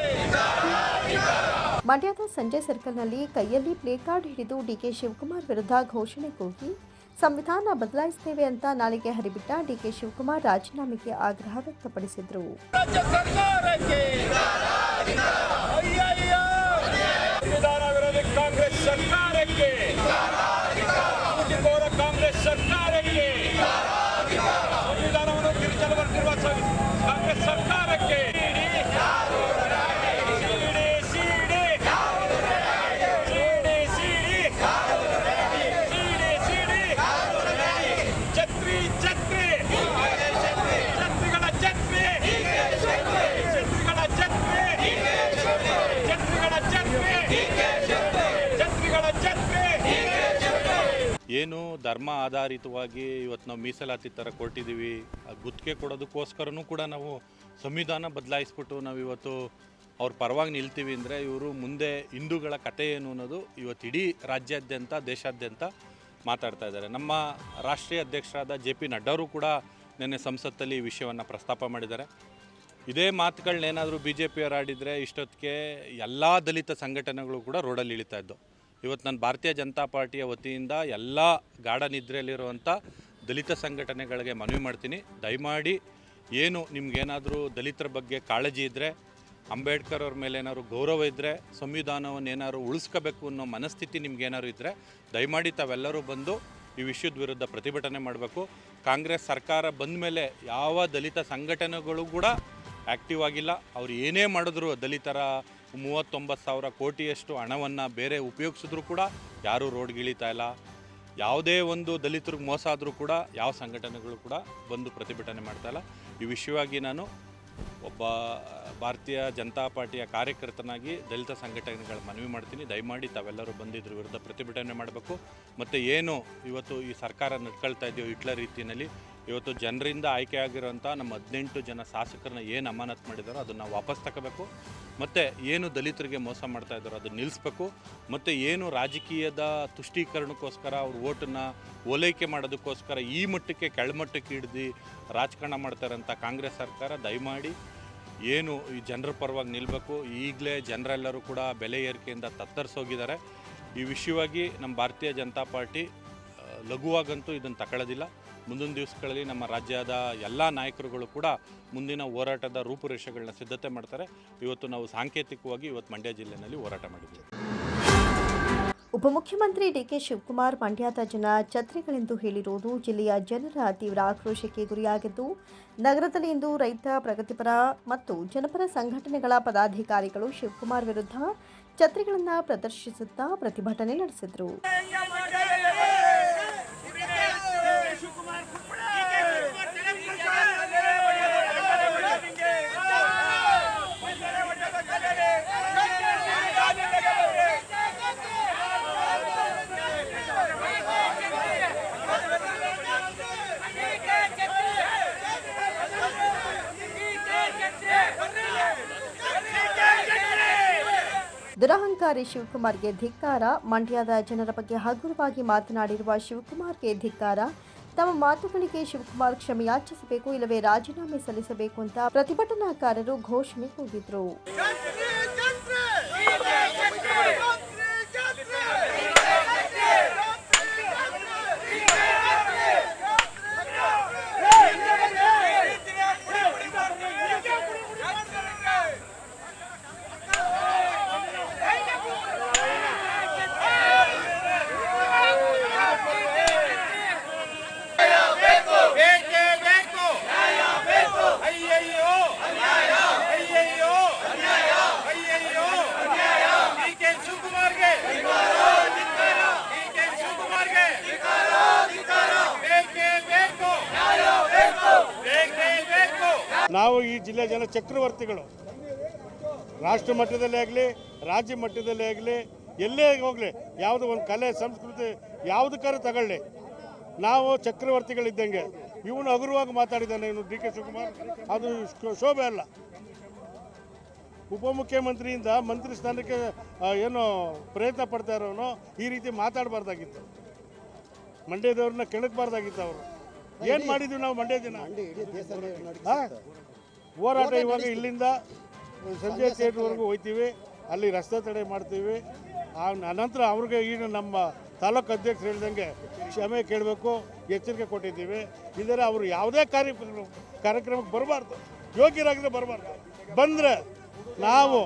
ಮಂಡ್ಯದ ಸಂಜೆ ಸರ್ಕಲ್ನಲ್ಲಿ ಕೈಯಲ್ಲಿ ಪ್ಲೇ ಕಾರ್ಡ್ ಹಿಡಿದು ಡಿಕೆ ಶಿವಕುಮಾರ್ ವಿರುದ್ಧ ಘೋಷಣೆ ಕೂಗಿ, ಸಂವಿಧಾನ ಬದಲಾಯಿಸುತ್ತೇವೆ ಅಂತ ನಾಳೆಗೆ ಹರಿಬಿಟ್ಟ ಡಿಕೆ ಶಿವಕುಮಾರ್ ರಾಜೀನಾಮೆಗೆ ಆಗ್ರಹ ವ್ಯಕ್ತಪಡಿಸಿದರು. ಕಾಂಗ್ರೆಸ್ ಸರ್ಕಾರಕ್ಕೆ. ಕಾಂಗ್ರೆಸ್ ಸರ್ಕಾರಕ್ಕೆ ಧರ್ಮ ಆಧಾರಿತವಾಗಿ ಇವತ್ತು ನಾವು ಮೀಸಲಾತಿ ಥರ ಕೊಟ್ಟಿದ್ದೀವಿ. ಗುತ್ತಿಗೆ ಕೊಡೋದಕ್ಕೋಸ್ಕರನೂ ಕೂಡ ನಾವು ಸಂವಿಧಾನ ಬದಲಾಯಿಸ್ಬಿಟ್ಟು ನಾವು ಇವತ್ತು ಅವ್ರ ಪರವಾಗಿ ನಿಲ್ತೀವಿ ಅಂದರೆ ಇವರು ಮುಂದೆ ಹಿಂದೂಗಳ ಕತೆ ಏನು ಅನ್ನೋದು ಇವತ್ತು ಇಡೀ ರಾಜ್ಯಾದ್ಯಂತ, ದೇಶಾದ್ಯಂತ ಮಾತಾಡ್ತಾ ಇದ್ದಾರೆ. ನಮ್ಮ ರಾಷ್ಟ್ರೀಯ ಅಧ್ಯಕ್ಷರಾದ ಜೆ ಪಿ ನಡ್ಡಾರು ಕೂಡ ನಿನ್ನೆ ಸಂಸತ್ತಲ್ಲಿ ಈ ವಿಷಯವನ್ನು ಪ್ರಸ್ತಾಪ ಮಾಡಿದ್ದಾರೆ. ಇದೇ ಮಾತುಗಳನ್ನೇನಾದರೂ ಬಿ ಜೆ ಪಿಯವರು ಆಡಿದರೆ ಇಷ್ಟೊತ್ತಿಗೆ ಎಲ್ಲ ದಲಿತ ಸಂಘಟನೆಗಳು ಕೂಡ ರೋಡಲ್ಲಿ ಇಳಿತಾ ಇದ್ದವು. ಇವತ್ತು ನಾನು ಭಾರತೀಯ ಜನತಾ ಪಾರ್ಟಿಯ ವತಿಯಿಂದ ಎಲ್ಲ ಗಾಢ ನಿದ್ರೆಯಲ್ಲಿರುವಂಥ ದಲಿತ ಸಂಘಟನೆಗಳಿಗೆ ಮನವಿ ಮಾಡ್ತೀನಿ. ದಯಮಾಡಿ ಏನು ನಿಮಗೇನಾದರೂ ದಲಿತರ ಬಗ್ಗೆ ಕಾಳಜಿ ಇದ್ದರೆ ಅಂಬೇಡ್ಕರ್ ಅವ್ರ ಮೇಲೆ ಏನಾದ್ರು ಗೌರವ ಇದ್ದರೆ ಸಂವಿಧಾನವನ್ನು ಏನಾದ್ರು ಉಳಿಸ್ಕೋಬೇಕು ಅನ್ನೋ ಮನಸ್ಥಿತಿ ನಿಮ್ಗೇನಾದ್ರು ಇದ್ದರೆ ದಯಮಾಡಿ ತಾವೆಲ್ಲರೂ ಬಂದು ಈ ವಿಷಯದ ವಿರುದ್ಧ ಪ್ರತಿಭಟನೆ ಮಾಡಬೇಕು. ಕಾಂಗ್ರೆಸ್ ಸರ್ಕಾರ ಬಂದ ಮೇಲೆ ಯಾವ ದಲಿತ ಸಂಘಟನೆಗಳು ಕೂಡ ಆ್ಯಕ್ಟಿವ್ ಆಗಿಲ್ಲ. ಅವ್ರು ಏನೇ ಮಾಡಿದ್ರು ದಲಿತರ ಮೂವತ್ತೊಂಬತ್ತು ಸಾವಿರ ಕೋಟಿಯಷ್ಟು ಹಣವನ್ನು ಬೇರೆ ಉಪಯೋಗಿಸಿದ್ರು ಕೂಡ ಯಾರೂ ರೋಡ್ಗಿಳಿತಾ ಇಲ್ಲ. ಯಾವುದೇ ಒಂದು ದಲಿತರಿಗೆ ಮೋಸ ಆದರೂ ಕೂಡ ಯಾವ ಸಂಘಟನೆಗಳು ಕೂಡ ಬಂದು ಪ್ರತಿಭಟನೆ ಮಾಡ್ತಾ ಇಲ್ಲ. ಈ ವಿಷಯವಾಗಿ ನಾನು ಒಬ್ಬ, ಭಾರತೀಯ ಜನತಾ ಪಾರ್ಟಿಯ ಕಾರ್ಯಕರ್ತನಾಗಿ ದಲಿತ ಸಂಘಟನೆಗಳ ಮನವಿ ಮಾಡ್ತೀನಿ. ದಯಮಾಡಿ ತಾವೆಲ್ಲರೂ ಬಂದಿದ್ರ ವಿರುದ್ಧ ಪ್ರತಿಭಟನೆ ಮಾಡಬೇಕು. ಮತ್ತು ಏನು ಇವತ್ತು ಈ ಸರ್ಕಾರ ನಡ್ಕೊಳ್ತಾ ಇದೆಯೋ ಇಟ್ಲ ರೀತಿಯಲ್ಲಿ ಇವತ್ತು ಜನರಿಂದ ಆಯ್ಕೆಯಾಗಿರುವಂಥ ನಮ್ಮ ಹದಿನೆಂಟು ಜನ ಶಾಸಕರನ್ನ ಏನು ಅಮಾನತ್ ಮಾಡಿದಾರೋ ಅದನ್ನು ವಾಪಸ್ ತಗೋಬೇಕು. ಮತ್ತು ಏನು ದಲಿತರಿಗೆ ಮೋಸ ಮಾಡ್ತಾ ಇದ್ದಾರೋ ಅದನ್ನು ನಿಲ್ಲಿಸ್ಬೇಕು ಮತ್ತು ಏನು ರಾಜಕೀಯದ ತುಷ್ಟೀಕರಣಕ್ಕೋಸ್ಕರ ಅವ್ರ ಓಟನ್ನು ಓಲೈಕೆ ಮಾಡೋದಕ್ಕೋಸ್ಕರ ಈ ಮಟ್ಟಕ್ಕೆ ಕೆಳಮಟ್ಟಕ್ಕೆ ಹಿಡ್ದು ರಾಜಕಾರಣ ಮಾಡ್ತಾರಂಥ ಕಾಂಗ್ರೆಸ್ ಸರ್ಕಾರ, ದಯಮಾಡಿ ಏನು ಈ ಜನರ ಪರವಾಗಿ ನಿಲ್ಲಬೇಕು ಈಗಲೇ ಜನರೆಲ್ಲರೂ ಕೂಡ ಬೆಲೆ ಏರಿಕೆಯಿಂದ ತತ್ತರಿಸೋಗಿದ್ದಾರೆ. ಈ ವಿಷಯವಾಗಿ ನಮ್ಮ ಭಾರತೀಯ ಜನತಾ ಪಾರ್ಟಿ ಲಘುವಾಗಂತೂ ಇದನ್ನು ತಗೊಳ್ಳೋದಿಲ್ಲ ಮುಂದಿನ ದಿವಸಗಳಲ್ಲಿ ನಮ್ಮ ರಾಜ್ಯದ ಎಲ್ಲ ನಾಯಕರುಗಳು ಕೂಡ ಮುಂದಿನ ಹೋರಾಟದ ರೂಪುರೇಷೆಗಳನ್ನ ಸಿದ್ಧತೆ ಮಾಡ್ತಾರೆ. ಇವತ್ತು ನಾವು ಸಾಂಕೇತಿಕವಾಗಿ ಇವತ್ತು ಮಂಡ್ಯ ಜಿಲ್ಲೆಯಲ್ಲಿ ಹೋರಾಟ ಮಾಡಿದ್ದೀವಿ. ಉಪಮುಖ್ಯಮಂತ್ರಿ ಡಿ ಕೆ ಶಿವಕುಮಾರ್ ಮಂಡ್ಯದ ಜನ ಛತ್ರಿಗಳೆಂದು ಹೇಳಿರುವುದು ಜಿಲ್ಲೆಯ ಜನರ ತೀವ್ರ ಆಕ್ರೋಶಕ್ಕೆ ಗುರಿಯಾಗಿದ್ದು, ನಗರದಲ್ಲಿ ಇಂದು ರೈತ ಪ್ರಗತಿಪರ ಮತ್ತು ಜನಪರ ಸಂಘಟನೆಗಳ ಪದಾಧಿಕಾರಿಗಳು ಶಿವಕುಮಾರ್ ವಿರುದ್ಧ ಛತ್ರಿಗಳನ್ನು ಪ್ರದರ್ಶಿಸುತ್ತಾ ಪ್ರತಿಭಟನೆ ನಡೆಸಿದರು. ದುರಹಂಕಾರಿ ಶಿವಕುಮಾರ್ಗೆ ಧಿಕ್ಕಾರ, ಮಂಡ್ಯದ ಜನರ ಬಗ್ಗೆ ಹಗುರವಾಗಿ ಮಾತನಾಡಿರುವ ಶಿವಕುಮಾರ್ಗೆ ಧಿಕ್ಕಾರ. ತಮ್ಮ ಮಾತುಗಳಿಗೆ ಶಿವಕುಮಾರ್ ಕ್ಷಮೆಯಾಚಿಸಬೇಕು ಇಲ್ಲವೇ ರಾಜೀನಾಮೆ ಸಲ್ಲಿಸಬೇಕು ಅಂತ ಪ್ರತಿಭಟನಾಕಾರರು ಘೋಷಣೆ ಕೂಗಿದ್ರು ಬೇಕೇ ಬೇಕು ಅಯ್ಯಯ್ಯೋ ಅಯ್ಯಯ್ಯೋ ಅಯ್ಯಯ್ಯೋ ಡಿ ಕೆ ಶಿವಕುಮಾರ್ಗೆ ಡಿ ಕೆ ಶಿವಕುಮಾರ್ಗೆ ಬೇಕೇ ಬೇಕು ಬೇಕೇ ಬೇಕು ನಾವು ಈ ಜಿಲ್ಲೆ ಜನ ಚಕ್ರವರ್ತಿಗಳು. ರಾಷ್ಟ್ರ ಮಟ್ಟದಲ್ಲೇ ಆಗಲಿ ರಾಜ್ಯ ಮಟ್ಟದಲ್ಲೇ ಆಗಲಿ ಎಲ್ಲೇ ಹೋಗಲಿ ಯಾವುದೋ ಒಂದು ಕಲೆ ಸಂಸ್ಕೃತಿ ಯಾವುದಕ್ಕಾದ್ರೂ ತಗೊಳ್ಳಿ. ನಾವು ಚಕ್ರವರ್ತಿಗಳಿದ್ದಂಗೆ. ಇವನು ಹಗುರವಾಗಿ ಮಾತಾಡಿದ್ದಾನೆ ಇವನು ಡಿ ಕೆ ಶಿವಕುಮಾರ್. ಅದು ಶೋಭೆ ಅಲ್ಲ. ಉಪಮುಖ್ಯಮಂತ್ರಿಯಿಂದ ಮಂತ್ರಿ ಸ್ಥಾನಕ್ಕೆ ಏನು ಪ್ರಯತ್ನ ಪಡ್ತಾ ಇರೋನು ಈ ರೀತಿ ಮಾತಾಡಬಾರ್ದಾಗಿತ್ತು. ಮಂಡ್ಯದವ್ರನ್ನ ಕೆಣಕಬಾರ್ದಾಗಿತ್ತು ಅವರು. ಏನು ಮಾಡಿದ್ವಿ ನಾವು ಮಂಡ್ಯ ದಿನ? ಹೋರಾಟ ಇವಾಗ ಇಲ್ಲಿಂದ? ಸಂಜೆ ಥಿಯೇಟ್ರ್ವರೆಗೂ ಹೋಗ್ತೀವಿ ಅಲ್ಲಿ ರಸ್ತೆ ತಡೆ ಮಾಡ್ತೀವಿ. ಆ ನಂತರ ಅವ್ರಿಗೆ ಈಗ ನಮ್ಮ ತಾಲೂಕು ಅಧ್ಯಕ್ಷರು ಹೇಳ್ದಂಗೆ ಕ್ಷಮೆ ಕೇಳಬೇಕು ಎಚ್ಚರಿಕೆ ಕೊಟ್ಟಿದ್ದೀವಿ. ಇದರ ಅವರು ಯಾವುದೇ ಕಾರ್ಯ ಕಾರ್ಯಕ್ರಮಕ್ಕೆ ಬರಬಾರ್ದು. ಯೋಗ್ಯರಾಗಿದ್ರೆ ಬರಬಾರ್ದು. ಬಂದರೆ ನಾವು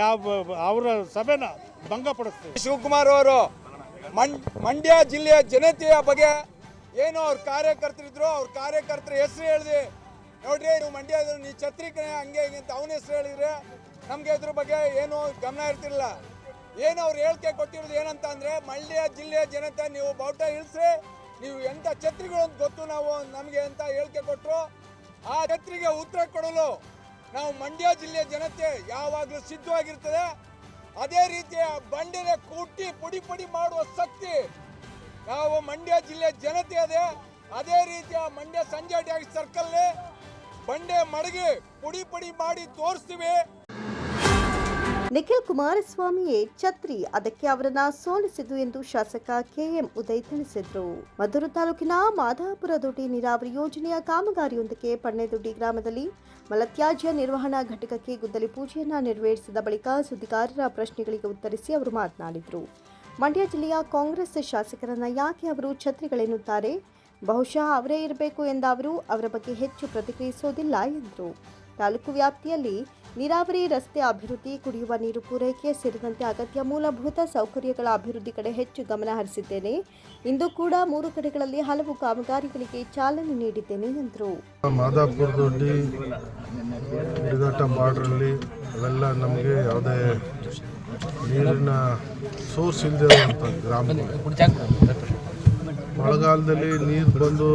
ಯಾವ ಅವರ ಸಭೆನ ಭಂಗಪಡಿಸ್ತೀವಿ. ಶಿವಕುಮಾರ್ ಅವರು ಮಂಡ್ ಮಂಡ್ಯ ಜಿಲ್ಲೆಯ ಜನತೆಯ ಬಗ್ಗೆ ಏನು ಅವ್ರ ಕಾರ್ಯಕರ್ತರಿದ್ರು ಅವ್ರ ಕಾರ್ಯಕರ್ತರ ಹೆಸರು ಹೇಳಿದೆ ನೋಡ್ರಿ ನೀವು ಮಂಡ್ಯದ ನೀವು ಛತ್ರಿಕನೇ ಹಂಗೆ ಹಿಂಗೆ ಅಂತ ಅವನ ಹೆಸರು ಹೇಳಿದ್ರೆ ನಮಗೆ ಇದ್ರ ಬಗ್ಗೆ ಏನು ಗಮನ ಇರ್ತಿರಲಿಲ್ಲ. ಏನು ಅವ್ರು ಹೇಳಿಕೆ ಕೊಟ್ಟಿರೋದು ಏನಂತ ಅಂದ್ರೆ, ಮಂಡ್ಯ ಜಿಲ್ಲೆಯ ಜನತೆ, ನೀವು ಬಾವುಟ ಇಳಿಸ್ರಿ, ನೀವು ಎಂತ ಛತ್ರಿಗಳು ಅಂತ ಗೊತ್ತು ನಾವು ನಮಗೆ ಅಂತ ಹೇಳಿಕೆ ಕೊಟ್ಟರು ಆ ಛತ್ರಿಗೆ ಉತ್ತರ ಕೊಡಲು ನಾವು ಮಂಡ್ಯ ಜಿಲ್ಲೆಯ ಜನತೆ ಯಾವಾಗಲೂ ಸಿದ್ಧವಾಗಿರ್ತದೆ. ಅದೇ ರೀತಿಯ ಬಂಡೆನ ಕುಟ್ಟಿ ಪುಡಿ ಪುಡಿ ಮಾಡುವ ಶಕ್ತಿ ನಾವು ಮಂಡ್ಯ ಜಿಲ್ಲೆ ಜನತೆ ಅದೇ. ಅದೇ ರೀತಿಯ ಮಂಡ್ಯ ಸಂಜೆ ಸರ್ಕಲ್ ಬಂಡೆ ಮಡಗಿ ಪುಡಿ ಪುಡಿ ಮಾಡಿ ತೋರಿಸ್ತೀವಿ. ನಿಖಿಲ್ ಕುಮಾರಸ್ವಾಮಿಯೇ ಛತ್ರಿ, ಅದಕ್ಕೆ ಅವರನ್ನ ಸೋಲಿಸಿದ್ದು ಎಂದು ಶಾಸಕ ಕೆಎಂ ಉದಯ್ ತಿಳಿಸಿದರು. ಮಧುರ ತಾಲೂಕಿನ ಮಾಧಾಪುರ ದೊಡ್ಡಿ ನೀರಾವರಿ ಯೋಜನೆಯ ಕಾಮಗಾರಿಯೊಂದಕ್ಕೆ ಪಣ್ಣೆದೊಡ್ಡಿ ಗ್ರಾಮದಲ್ಲಿ ಮಲತ್ಯಾಜ್ಯ ನಿರ್ವಹಣಾ ಘಟಕಕ್ಕೆ ಗುದ್ದಲಿ ಪೂಜೆಯನ್ನ ನೆರವೇರಿಸಿದ ಬಳಿಕ ಸುದ್ದಿಗಾರರ ಪ್ರಶ್ನೆಗಳಿಗೆ ಉತ್ತರಿಸಿ ಅವರು ಮಾತನಾಡಿದರು. ಮಂಡ್ಯ ಜಿಲ್ಲೆಯ ಕಾಂಗ್ರೆಸ್ ಶಾಸಕರನ್ನ ಯಾಕೆ ಅವರು ಛತ್ರಿಗಳೆನ್ನುತ್ತಾರೆ? ಬಹುಶಃ ಅವರೇ ಇರಬೇಕು ಎಂದ ಅವರು ಅವರ ಬಗ್ಗೆ ಹೆಚ್ಚು ಪ್ರತಿಕ್ರಿಯಿಸೋದಿಲ್ಲ ಎಂದರು. ತಾಲೂಕು ವ್ಯಾಪ್ತಿಯಲ್ಲಿ ನೀರಾವರಿ ರಸ್ತೆ ಅಭಿವೃದ್ಧಿ, ಕುಡಿಯುವ ನೀರು ಪೂರೈಕೆ ಸೇರಿದಂತೆ ಅಗತ್ಯ ಮೂಲಭೂತ ಸೌಕರ್ಯಗಳ ಅಭಿವೃದ್ಧಿ ಕಡೆ ಹೆಚ್ಚು ಗಮನ ಹರಿಸಿದ್ದೇನೆ. ಇಂದು ಕೂಡ ಮೂರು ಕಡೆಗಳಲ್ಲಿ ಹಲವು ಕಾಮಗಾರಿಗಳಿಗೆ ಚಾಲನೆ ನೀಡಿದ್ದೇನೆ ಎಂದರು. ಮಾದಾಪುರದಲ್ಲಿ ಅವೆಲ್ಲ ನಮಗೆ ಯಾವುದೇ ನೀರಿನ ಸೋರ್ಸ್ ಇಲ್ಲದೆ ಗ್ರಾಮ ಮಳೆಗಾಲದಲ್ಲಿ ನೀರು ಬಂದು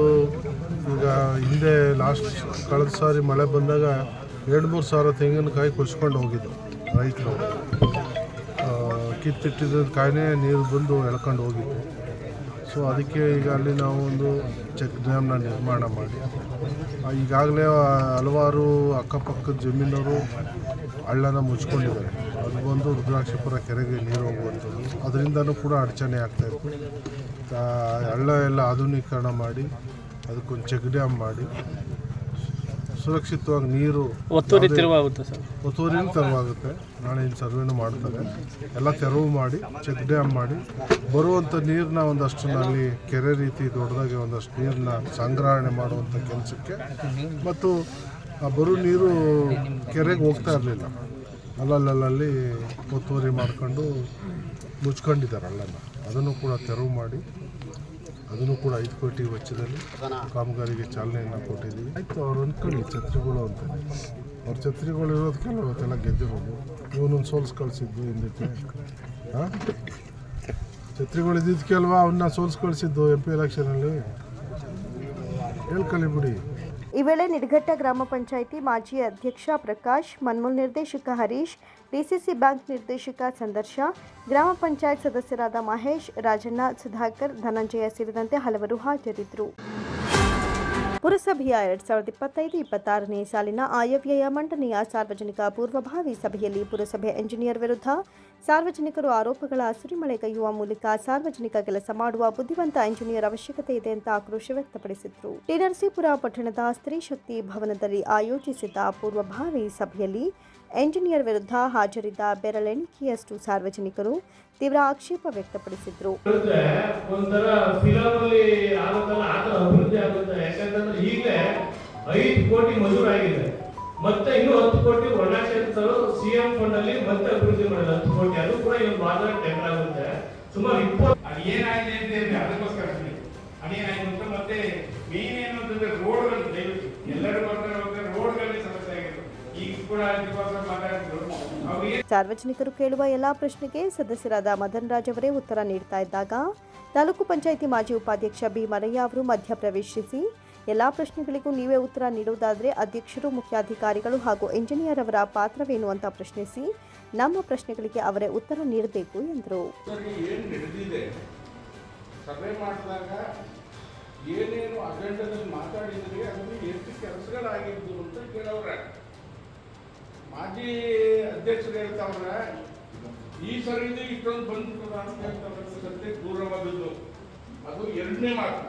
ಈಗ ಹಿಂದೆ ಲಾಸ್ಟ್ ಕಳೆದ ಸಾರಿ ಮಳೆ ಬಂದಾಗ ಎರಡು ಮೂರು ಸಾವಿರ ತೆಂಗಿನಕಾಯಿ ಕೊಚ್ಕೊಂಡು ಹೋಗಿದ್ದು ರೈತರು. ಕಿತ್ತಿಟ್ಟಿದ್ದ ಕಾಯಿನೇ ನೀರು ಬಂದು ಎಳ್ಕೊಂಡು ಹೋಗಿದ್ದು ಸೊ ಅದಕ್ಕೆ ಈಗ ಅಲ್ಲಿ ನಾವು ಒಂದು ಚೆಕ್ ಡ್ಯಾಮ್ನ ನಿರ್ಮಾಣ ಮಾಡಿ. ಈಗಾಗಲೇ ಹಲವಾರು ಅಕ್ಕಪಕ್ಕದ ಜಮೀನವರು ಹಳ್ಳನ ಮುಚ್ಕೊಂಡಿದ್ದಾರೆ. ಅದು ಬಂದು ರುದ್ರಾಕ್ಷಿಪುರ ಕೆರೆಗೆ ನೀರು ಹೋಗುವಂಥದ್ದು. ಅದರಿಂದನೂ ಕೂಡ ಅಡಚಣೆ ಆಗ್ತಾಯಿತ್ತು ಹಳ್ಳ ಎಲ್ಲ ಆಧುನೀಕರಣ ಮಾಡಿ ಅದಕ್ಕೊಂದು ಚೆಕ್ ಡ್ಯಾಮ್ ಮಾಡಿ. ಸುರಕ್ಷಿತವಾಗಿ ನೀರು ಒತ್ತುವರಿ ತೆರವಾಗುತ್ತೆ ಸರ್? ಒತ್ತುವರಿನೂ ತೆರವಾಗುತ್ತೆ. ನಾಳೆ ಇನ್ನು ಸರ್ವೇನು ಮಾಡ್ತಾರೆ. ಎಲ್ಲ ತೆರವು ಮಾಡಿ ಚೆಕ್ ಡ್ಯಾಮ್ ಮಾಡಿ. ಬರುವಂಥ ನೀರನ್ನ ಒಂದಷ್ಟು ಅಲ್ಲಿ ಕೆರೆ ರೀತಿ ದೊಡ್ಡದಾಗಿ ಒಂದಷ್ಟು ನೀರನ್ನ ಸಂಗ್ರಹಣೆ ಮಾಡುವಂಥ ಕೆಲಸಕ್ಕೆ. ಮತ್ತು ಆ ಬರೋ ನೀರು ಕೆರೆಗೆ ಹೋಗ್ತಾ ಇರಲಿಲ್ಲ. ಅಲ್ಲಲ್ಲಲ್ಲಿ ಒತ್ತುವರಿ ಮಾಡ್ಕೊಂಡು ಮುಚ್ಕೊಂಡಿದ್ದಾರೆ ಅಲ್ಲೆಲ್ಲ. ಅದನ್ನು ಕೂಡ ತೆರವು ಮಾಡಿ. ಅದನ್ನು ಕೂಡ ಐದು ಕೋಟಿ ವೆಚ್ಚದಲ್ಲಿ ಕಾಮಗಾರಿಗೆ ಚಾಲನೆಯನ್ನು ಕೊಟ್ಟಿದ್ದೀವಿ. ಆಯಿತು ಅವ್ರು ಅಂದ್ಕೊಳ್ಳಿ ಛತ್ರಿಗಳು ಅಂತ. ಅವ್ರ ಛತ್ರಿಗಳು ಇರೋದಕ್ಕೆ ಅವತ್ತೆಲ್ಲ ಗೆದ್ದಿರೋದು. ಇವನೊಂದು ಸೋಲ್ಸ್ ಕಳಿಸಿದ್ದು ಹಿಂದಕ್ಕೆ. ಹಾಂ ಛತ್ರಿಗಳು ಇದ್ದಿದ್ದಕ್ಕೆ ಅಲ್ವಾ ಅವನ್ನ ಸೋಲ್ಸ್ ಕಳಿಸಿದ್ದು ಎಂ ಪಿ ಎಲೆಕ್ಷನಲ್ಲಿ ಹೇಳ್ಕೊಳ್ಳಿ ಬಿಡಿ. ಈ ವೇಳೆ ನಿಡಘಟ್ಟ ಗ್ರಾಮ ಪಂಚಾಯಿತಿ ಮಾಜಿ ಅಧ್ಯಕ್ಷ ಪ್ರಕಾಶ್ ಮನ್ಮೂಲ್ ನಿರ್ದೇಶಕ ಹರೀಶ್ ಡಿಸಿಸಿ ಬ್ಯಾಂಕ್ ನಿರ್ದೇಶಕ ಸಂದರ್ಶ, ಗ್ರಾಮ ಪಂಚಾಯತ್ ಸದಸ್ಯರಾದ ಮಹೇಶ್, ರಾಜಣ್ಣ, ಸುಧಾಕರ್, ಧನಂಜಯ ಸೇರಿದಂತೆ ಹಲವರು ಹಾಜರಿದ್ದರು. ಪುರಸಭೆಯ ಎರಡ್ ಸಾವಿರದ ಇಪ್ಪತ್ತೈದು ಇಪ್ಪತ್ತಾರನೇ ಸಾಲಿನ ಆಯವ್ಯಯ ಮಂಡನೆಯ ಸಾರ್ವಜನಿಕ ಪೂರ್ವಭಾವಿ ಸಭೆಯಲ್ಲಿ ಪುರಸಭೆ ಎಂಜಿನಿಯರ್ ವಿರುದ್ಧ ಸಾರ್ವಜನಿಕರು ಆರೋಪಗಳ ಸುರಿಮಳೆಗೈಯುವ ಮೂಲಕ ಸಾರ್ವಜನಿಕ ಕೆಲಸ ಮಾಡುವ ಬುದ್ಧಿವಂತ ಎಂಜಿನಿಯರ್ ಅವಶ್ಯಕತೆ ಇದೆ ಅಂತ ಆಕ್ರೋಶ ವ್ಯಕ್ತಪಡಿಸಿದರು. ಟಿನರ್ಸಿಪುರ ನರಸೀಪುರ ಪಟ್ಟಣದ ಸ್ತ್ರೀ ಶಕ್ತಿ ಭವನದಲ್ಲಿ ಆಯೋಜಿಸಿದ್ದ ಪೂರ್ವಭಾವಿ ಸಭೆಯಲ್ಲಿ ಎಂಜಿನಿಯರ್ ವಿರುದ್ಧ ಹಾಜರಿದ್ದ ಬೆರಳೆಣಿಕೆಯಷ್ಟು ಸಾರ್ವಜನಿಕರು ತೀವ್ರ ಆಕ್ಷೇಪ ವ್ಯಕ್ತಪಡಿಸಿದ್ರು. ಐದು ಕೋಟಿ ಮಂಜೂರಾಗಿದೆ. ಮತ್ತೆ ಇನ್ನೂ ಹತ್ತು ಕೋಟಿ ಒಣಾಕ್ಷೇತ್ರಗಳು ಸಿಎಂ ಫಂಡ್ ಅಲ್ಲಿ ಮತ್ತೆ ಅಭಿವೃದ್ಧಿ ಮಾಡಿದ ಹತ್ತು ಕೋಟಿ. ಅದು ಕೂಡ ಇವತ್ತು ಬಾजार ಟೆಂಡರ್ ಆಗುತ್ತೆ. ಸುಮಾರು ಇಪ್ಪತ್ತು ಅದು ಏನಾಗಿದೆ ಅಂತ ಹೇಳಿ ಅದಕ್ಕೋಸ್ಕರ. ಅದೇನಾಯ್ತು ಅಂತ ಮತ್ತೆ ಮೇನ್ ಏನು ಅಂತಂದ್ರೆ ರೋಡ್ಗಳು ದಯವಿಟ್ಟು ಎಲ್ಲರೂ ಬರ್ತಾರೆ ಹೋಗ್ತಾರೆ ರೋಡ್ಗಳಲ್ಲಿ ಸಮಸ್ಯೆ ಆಗಿತ್ತು ಈಗ ಕೂಡ ಅದಕ್ಕೋಸ್ಕರ ಮಾತಾಡ್ತಿದ್ರು ಅವ್ರಿಗೆ ಸಾರ್ವಜನಿಕರು ಕೇಳುವ ಎಲ್ಲಾ ಪ್ರಶ್ನೆಗೆ ಸದಸ್ಯರಾದ ಮದನ್ ರಾಜ್ ಅವರೇ ಉತ್ತರ ನೀಡ್ತಾ ಇದ್ದಾಗ ತಾಲೂಕು ಪಂಚಾಯಿತಿ ಮಾಜಿ ಉಪಾಧ್ಯಕ್ಷ ಬಿ ಮರಯ್ಯ ಅವರು ಮಧ್ಯಪ್ರವೇಶಿಸಿ ಎಲ್ಲಾ ಪ್ರಶ್ನೆಗಳಿಗೂ ನೀವೇ ಉತ್ತರ ನೀಡುವುದಾದರೆ ಅಧ್ಯಕ್ಷರು ಮುಖ್ಯಾಧಿಕಾರಿಗಳು ಹಾಗೂ ಇಂಜಿನಿಯರ್ ಅವರ ಪಾತ್ರವೇನು ಅಂತ ಪ್ರಶ್ನಿಸಿ ನಮ್ಮ ಪ್ರಶ್ನೆಗಳಿಗೆ ಅವರೇ ಉತ್ತರ ನೀಡಬೇಕು ಎಂದರು. ಸರಿ ಸಭೆ ಮಾಡಿದಾಗ ಏನೇನು ಅಜೆಂಡದಲ್ಲಿ ಮಾತಾಡಿದ್ರಿ ಎಷ್ಟು ಕೆಲಸಗಳಾಗಿದ್ದು ಅಂತ ಕೇಳವ್ರೆ. ಮಾಜಿ ಅಧ್ಯಕ್ಷರು ಹೇಳ್ತಾವ್ರೆ ಈ ಸರಿದು ಇಷ್ಟೊಂದು ಬಂದ್ಬಿಟ್ಟದ ಅಂತ ಹೇಳ್ತಾವ್ರೆ ಸದ್ಯ ದೂರವಾದದ್ದು ಅದು ಎರಡನೇ ಮಾತು.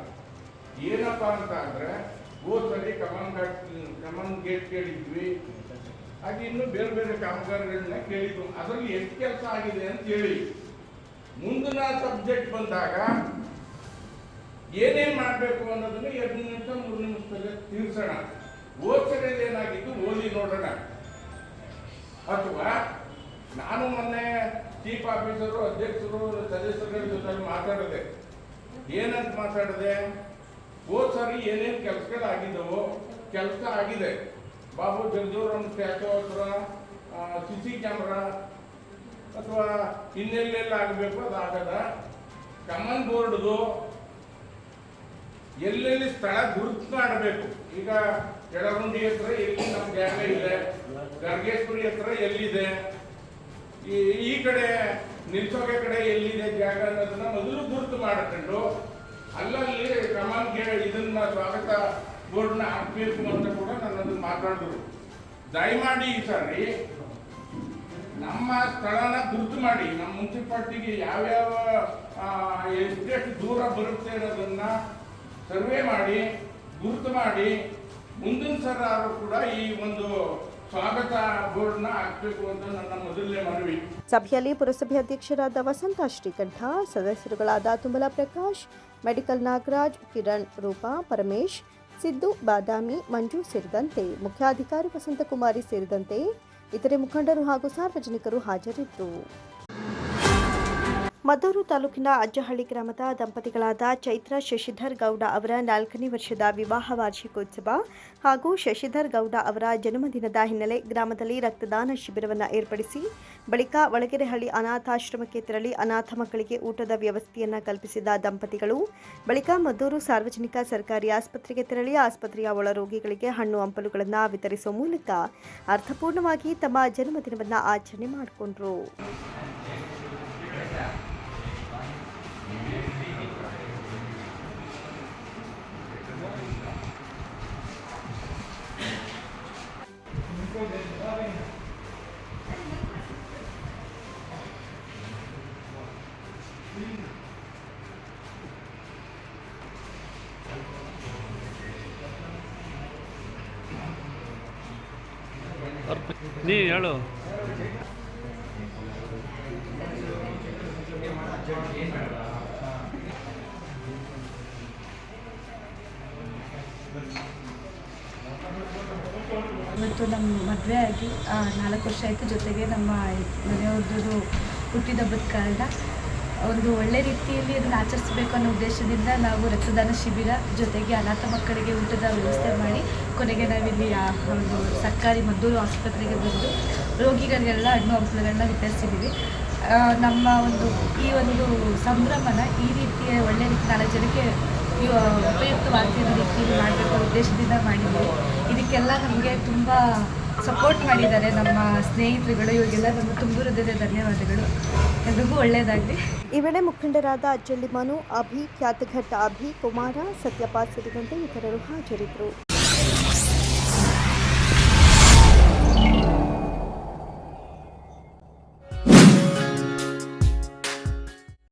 ಏನಪ್ಪ ಅಂತ ಅಂದ್ರೆ, ಹೋದ್ ಸರಿ ಕಮನ್ ಘಾಟ್, ಕಮನ್ ಗೇಟ್ ಕೇಳಿದ್ವಿ. ಹಾಗೆ ಇನ್ನು ಬೇರೆ ಬೇರೆ ಕಾಮಗಾರಿಗಳನ್ನ ಕೇಳಿದ್ರು ಅದರಲ್ಲಿ ಎಷ್ಟು ಕೆಲಸ ಆಗಿದೆ ಅಂತ ಹೇಳಿ. ಮುಂದಿನ ಸಬ್ಜೆಕ್ಟ್ ಬಂದಾಗ ಏನೇನ್ ಮಾಡಬೇಕು ಅನ್ನೋದನ್ನ ಎರಡು ನಿಮಿಷ, ಮೂರು ನಿಮಿಷದಲ್ಲಿ ತಿಳಿಸೋಣ ಓದ್ ಸರಿಯಲ್ಲಿ ಏನಾಗಿದ್ದು ಓದಿ ನೋಡೋಣ. ಅಥವಾ ನಾನು ಮೊನ್ನೆ ಚೀಫ್ ಆಫೀಸರು ಅಧ್ಯಕ್ಷರು ಸದಸ್ಯರ ಜೊತೆ ಮಾತಾಡಿದೆ. ಏನಂತ ಮಾತಾಡಿದೆ? ಹೋದ ಸರಿ ಏನೇನು ಕೆಲಸಗಳಾಗಿದ್ದವು, ಕೆಲಸ ಆಗಿದೆ. ಬಾಬು ಜಗಜೀವನ್ ಸ್ಟ್ಯಾಚು ಹತ್ರ ಸಿ ಸಿ ಕ್ಯಾಮ್ರಾ ಅಥವಾ ಇನ್ನೆಲ್ಲೆಲ್ಲ ಆಗಬೇಕು ಅದು ಆಗದ ಕಮನ್ ಬೋರ್ಡ್ದು ಎಲ್ಲೆಲ್ಲಿ ಸ್ಥಳ ಗುರುತು ಮಾಡಬೇಕು ಈಗ ಕೆಳಗುಂಡಿ ಹತ್ರ ಎಲ್ಲಿ ನಮ್ಮ ಜಾಗ ಇದೆ? ಗರ್ಗೇಶ್ವರಿ ಹತ್ರ ಎಲ್ಲಿದೆ? ಈ ಕಡೆ ನಿಲ್ಸೋಕೆ ಕಡೆ ಎಲ್ಲಿದೆ ಜಾಗ ಅನ್ನೋದನ್ನ ಮೊದಲು ಗುರುತು ಮಾಡಿಕೊಂಡು ಅಲ್ಲಲ್ಲಿ ಕಮಾನ್ಗೆ ಇದನ್ನ ಸ್ವಾಗತ ಬೋರ್ಡ್ನ ಹಾಕ್ಬೇಕು ಅಂತ ಕೂಡ ನನ್ನದು ಮಾತಾಡಿದ್ರು. ದಯಮಾಡಿ ಈ ಸಾರಿ ನಮ್ಮ ಸ್ಥಳನ ಗುರುತು ಮಾಡಿ, ನಮ್ಮ ಮುನ್ಸಿಪಾಲ್ಟಿಗೆ ಯಾವ್ಯಾವ ಎಷ್ಟೆಷ್ಟು ದೂರ ಬರುತ್ತೆ ಅನ್ನೋದನ್ನ ಸರ್ವೆ ಮಾಡಿ, ಗುರುತು ಮಾಡಿ, ಮುಂದಿನ ಸಲ ಕೂಡ ಈ ಒಂದು ಸಭೆಯಲ್ಲಿ ಪುರಸಭೆ ಅಧ್ಯಕ್ಷರಾದ ವಸಂತ ಶ್ರೀಕಂಠ, ಸದಸ್ಯರುಗಳಾದ ತುಮಲ ಪ್ರಕಾಶ್, ಮೆಡಿಕಲ್ ನಾಗರಾಜ್, ಕಿರಣ್ ರೂಪಾ, ಪರಮೇಶ್, ಸಿದ್ದು ಬಾದಾಮಿ, ಮಂಜು ಸೇರಿದಂತೆ ಮುಖ್ಯಾಧಿಕಾರಿ ವಸಂತಕುಮಾರಿ ಸೇರಿದಂತೆ ಇತರೆ ಮುಖಂಡರು ಹಾಗೂ ಸಾರ್ವಜನಿಕರು ಹಾಜರಿದ್ದರು ಮದ್ದೂರು ತಾಲೂಕಿನ ಅಜ್ಜಹಳ್ಳಿ ಗ್ರಾಮದ ದಂಪತಿಗಳಾದ ಚೈತ್ರ ಶಶಿಧರ್ ಗೌಡ ಅವರ ನಾಲ್ಕನೇ ವರ್ಷದ ವಿವಾಹ ವಾರ್ಷಿಕೋತ್ಸವ ಹಾಗೂ ಶಶಿಧರ್ ಗೌಡ ಅವರ ಜನ್ಮದಿನದ ಹಿನ್ನೆಲೆ ಗ್ರಾಮದಲ್ಲಿ ರಕ್ತದಾನ ಶಿಬಿರವನ್ನು ಏರ್ಪಡಿಸಿ, ಬಳಿಕ ಒಳಗೆರೆಹಳ್ಳಿ ಅನಾಥಾಶ್ರಮಕ್ಕೆ ತೆರಳಿ ಅನಾಥ ಮಕ್ಕಳಿಗೆ ಊಟದ ವ್ಯವಸ್ಥೆಯನ್ನು ಕಲ್ಪಿಸಿದ ದಂಪತಿಗಳು, ಬಳಿಕ ಮದ್ದೂರು ಸಾರ್ವಜನಿಕ ಸರ್ಕಾರಿ ಆಸ್ಪತ್ರೆಗೆ ತೆರಳಿ ಆಸ್ಪತ್ರೆಯ ಒಳರೋಗಿಗಳಿಗೆ ಹಣ್ಣು ಹಂಪಲುಗಳನ್ನು ವಿತರಿಸುವ ಮೂಲಕ ಅರ್ಥಪೂರ್ಣವಾಗಿ ತಮ್ಮ ಜನ್ಮದಿನವನ್ನು ಆಚರಣೆ ಮಾಡಿಕೊಂಡ್ರು. ಹೇಳು. ಇವತ್ತು ನಮ್ಮ ಮದುವೆ ಆಗಿ ನಾಲ್ಕು ವರ್ಷ ಆಯಿತು ಜೊತೆಗೆ ನಮ್ಮ ಮನೆಯವ್ರದ್ದು ಹುಟ್ಟಿದಬ್ಬದ ಕಾರಣ ಒಂದು ಒಳ್ಳೆ ರೀತಿಯಲ್ಲಿ ಅದನ್ನು ಆಚರಿಸಬೇಕು ಅನ್ನೋ ಉದ್ದೇಶದಿಂದ ನಾವು ರಕ್ತದಾನ ಶಿಬಿರ ಜೊತೆಗೆ ಅನಾಥ ಮಕ್ಕಳಿಗೆ ಊಟದ ವ್ಯವಸ್ಥೆ ಮಾಡಿ ಕೊನೆಗೆ ನಾವಿಲ್ಲಿ ಒಂದು ಸರ್ಕಾರಿ ಮದ್ದೂರು ಆಸ್ಪತ್ರೆಗೆ ಬಂದು ರೋಗಿಗಳಿಗೆಲ್ಲ ಹಣ್ಣು ಹಂಪಲುಗಳನ್ನ ವಿತರಿಸಿದ್ದೀವಿ. ನಮ್ಮ ಒಂದು ಈ ಒಂದು ಸಂಭ್ರಮನ ಈ ರೀತಿಯ ಒಳ್ಳೆ ರೀತಿ ನಾಲ್ಕು ಜನಕ್ಕೆ ಉಪಯುಕ್ತವಾಗ್ತಿರೋ ರೀತಿಯಲ್ಲಿ ಮಾಡಬೇಕು ಉದ್ದೇಶದಿಂದ ಮಾಡಿದ್ದೀವಿ. ಇದಕ್ಕೆಲ್ಲ ನಮಗೆ ತುಂಬ ಸಪೋರ್ಟ್ ಮಾಡಿದ್ದಾರೆ ನಮ್ಮ ಸ್ನೇಹಿತರುಗಳು, ಇವರಿಗೆಲ್ಲ ನಮ್ಮ ತುಂಬ ಹೃದಯದ ಧನ್ಯವಾದಗಳು. ಎಲ್ರಿಗೂ ಒಳ್ಳೆಯದಾಗಲಿ. ಈ ವೇಳೆ ಮುಖಂಡರಾದ ಅಜ್ಜಳ್ಳಿ ಮನು, ಅಭಿ, ಖ್ಯಾತಘಟ್ಟ ಅಭಿ, ಕುಮಾರ ಸತ್ಯಪಾಲ್ ಸೇರಿದಂತೆ ಇತರರು ಹಾಜರಿದ್ದರು.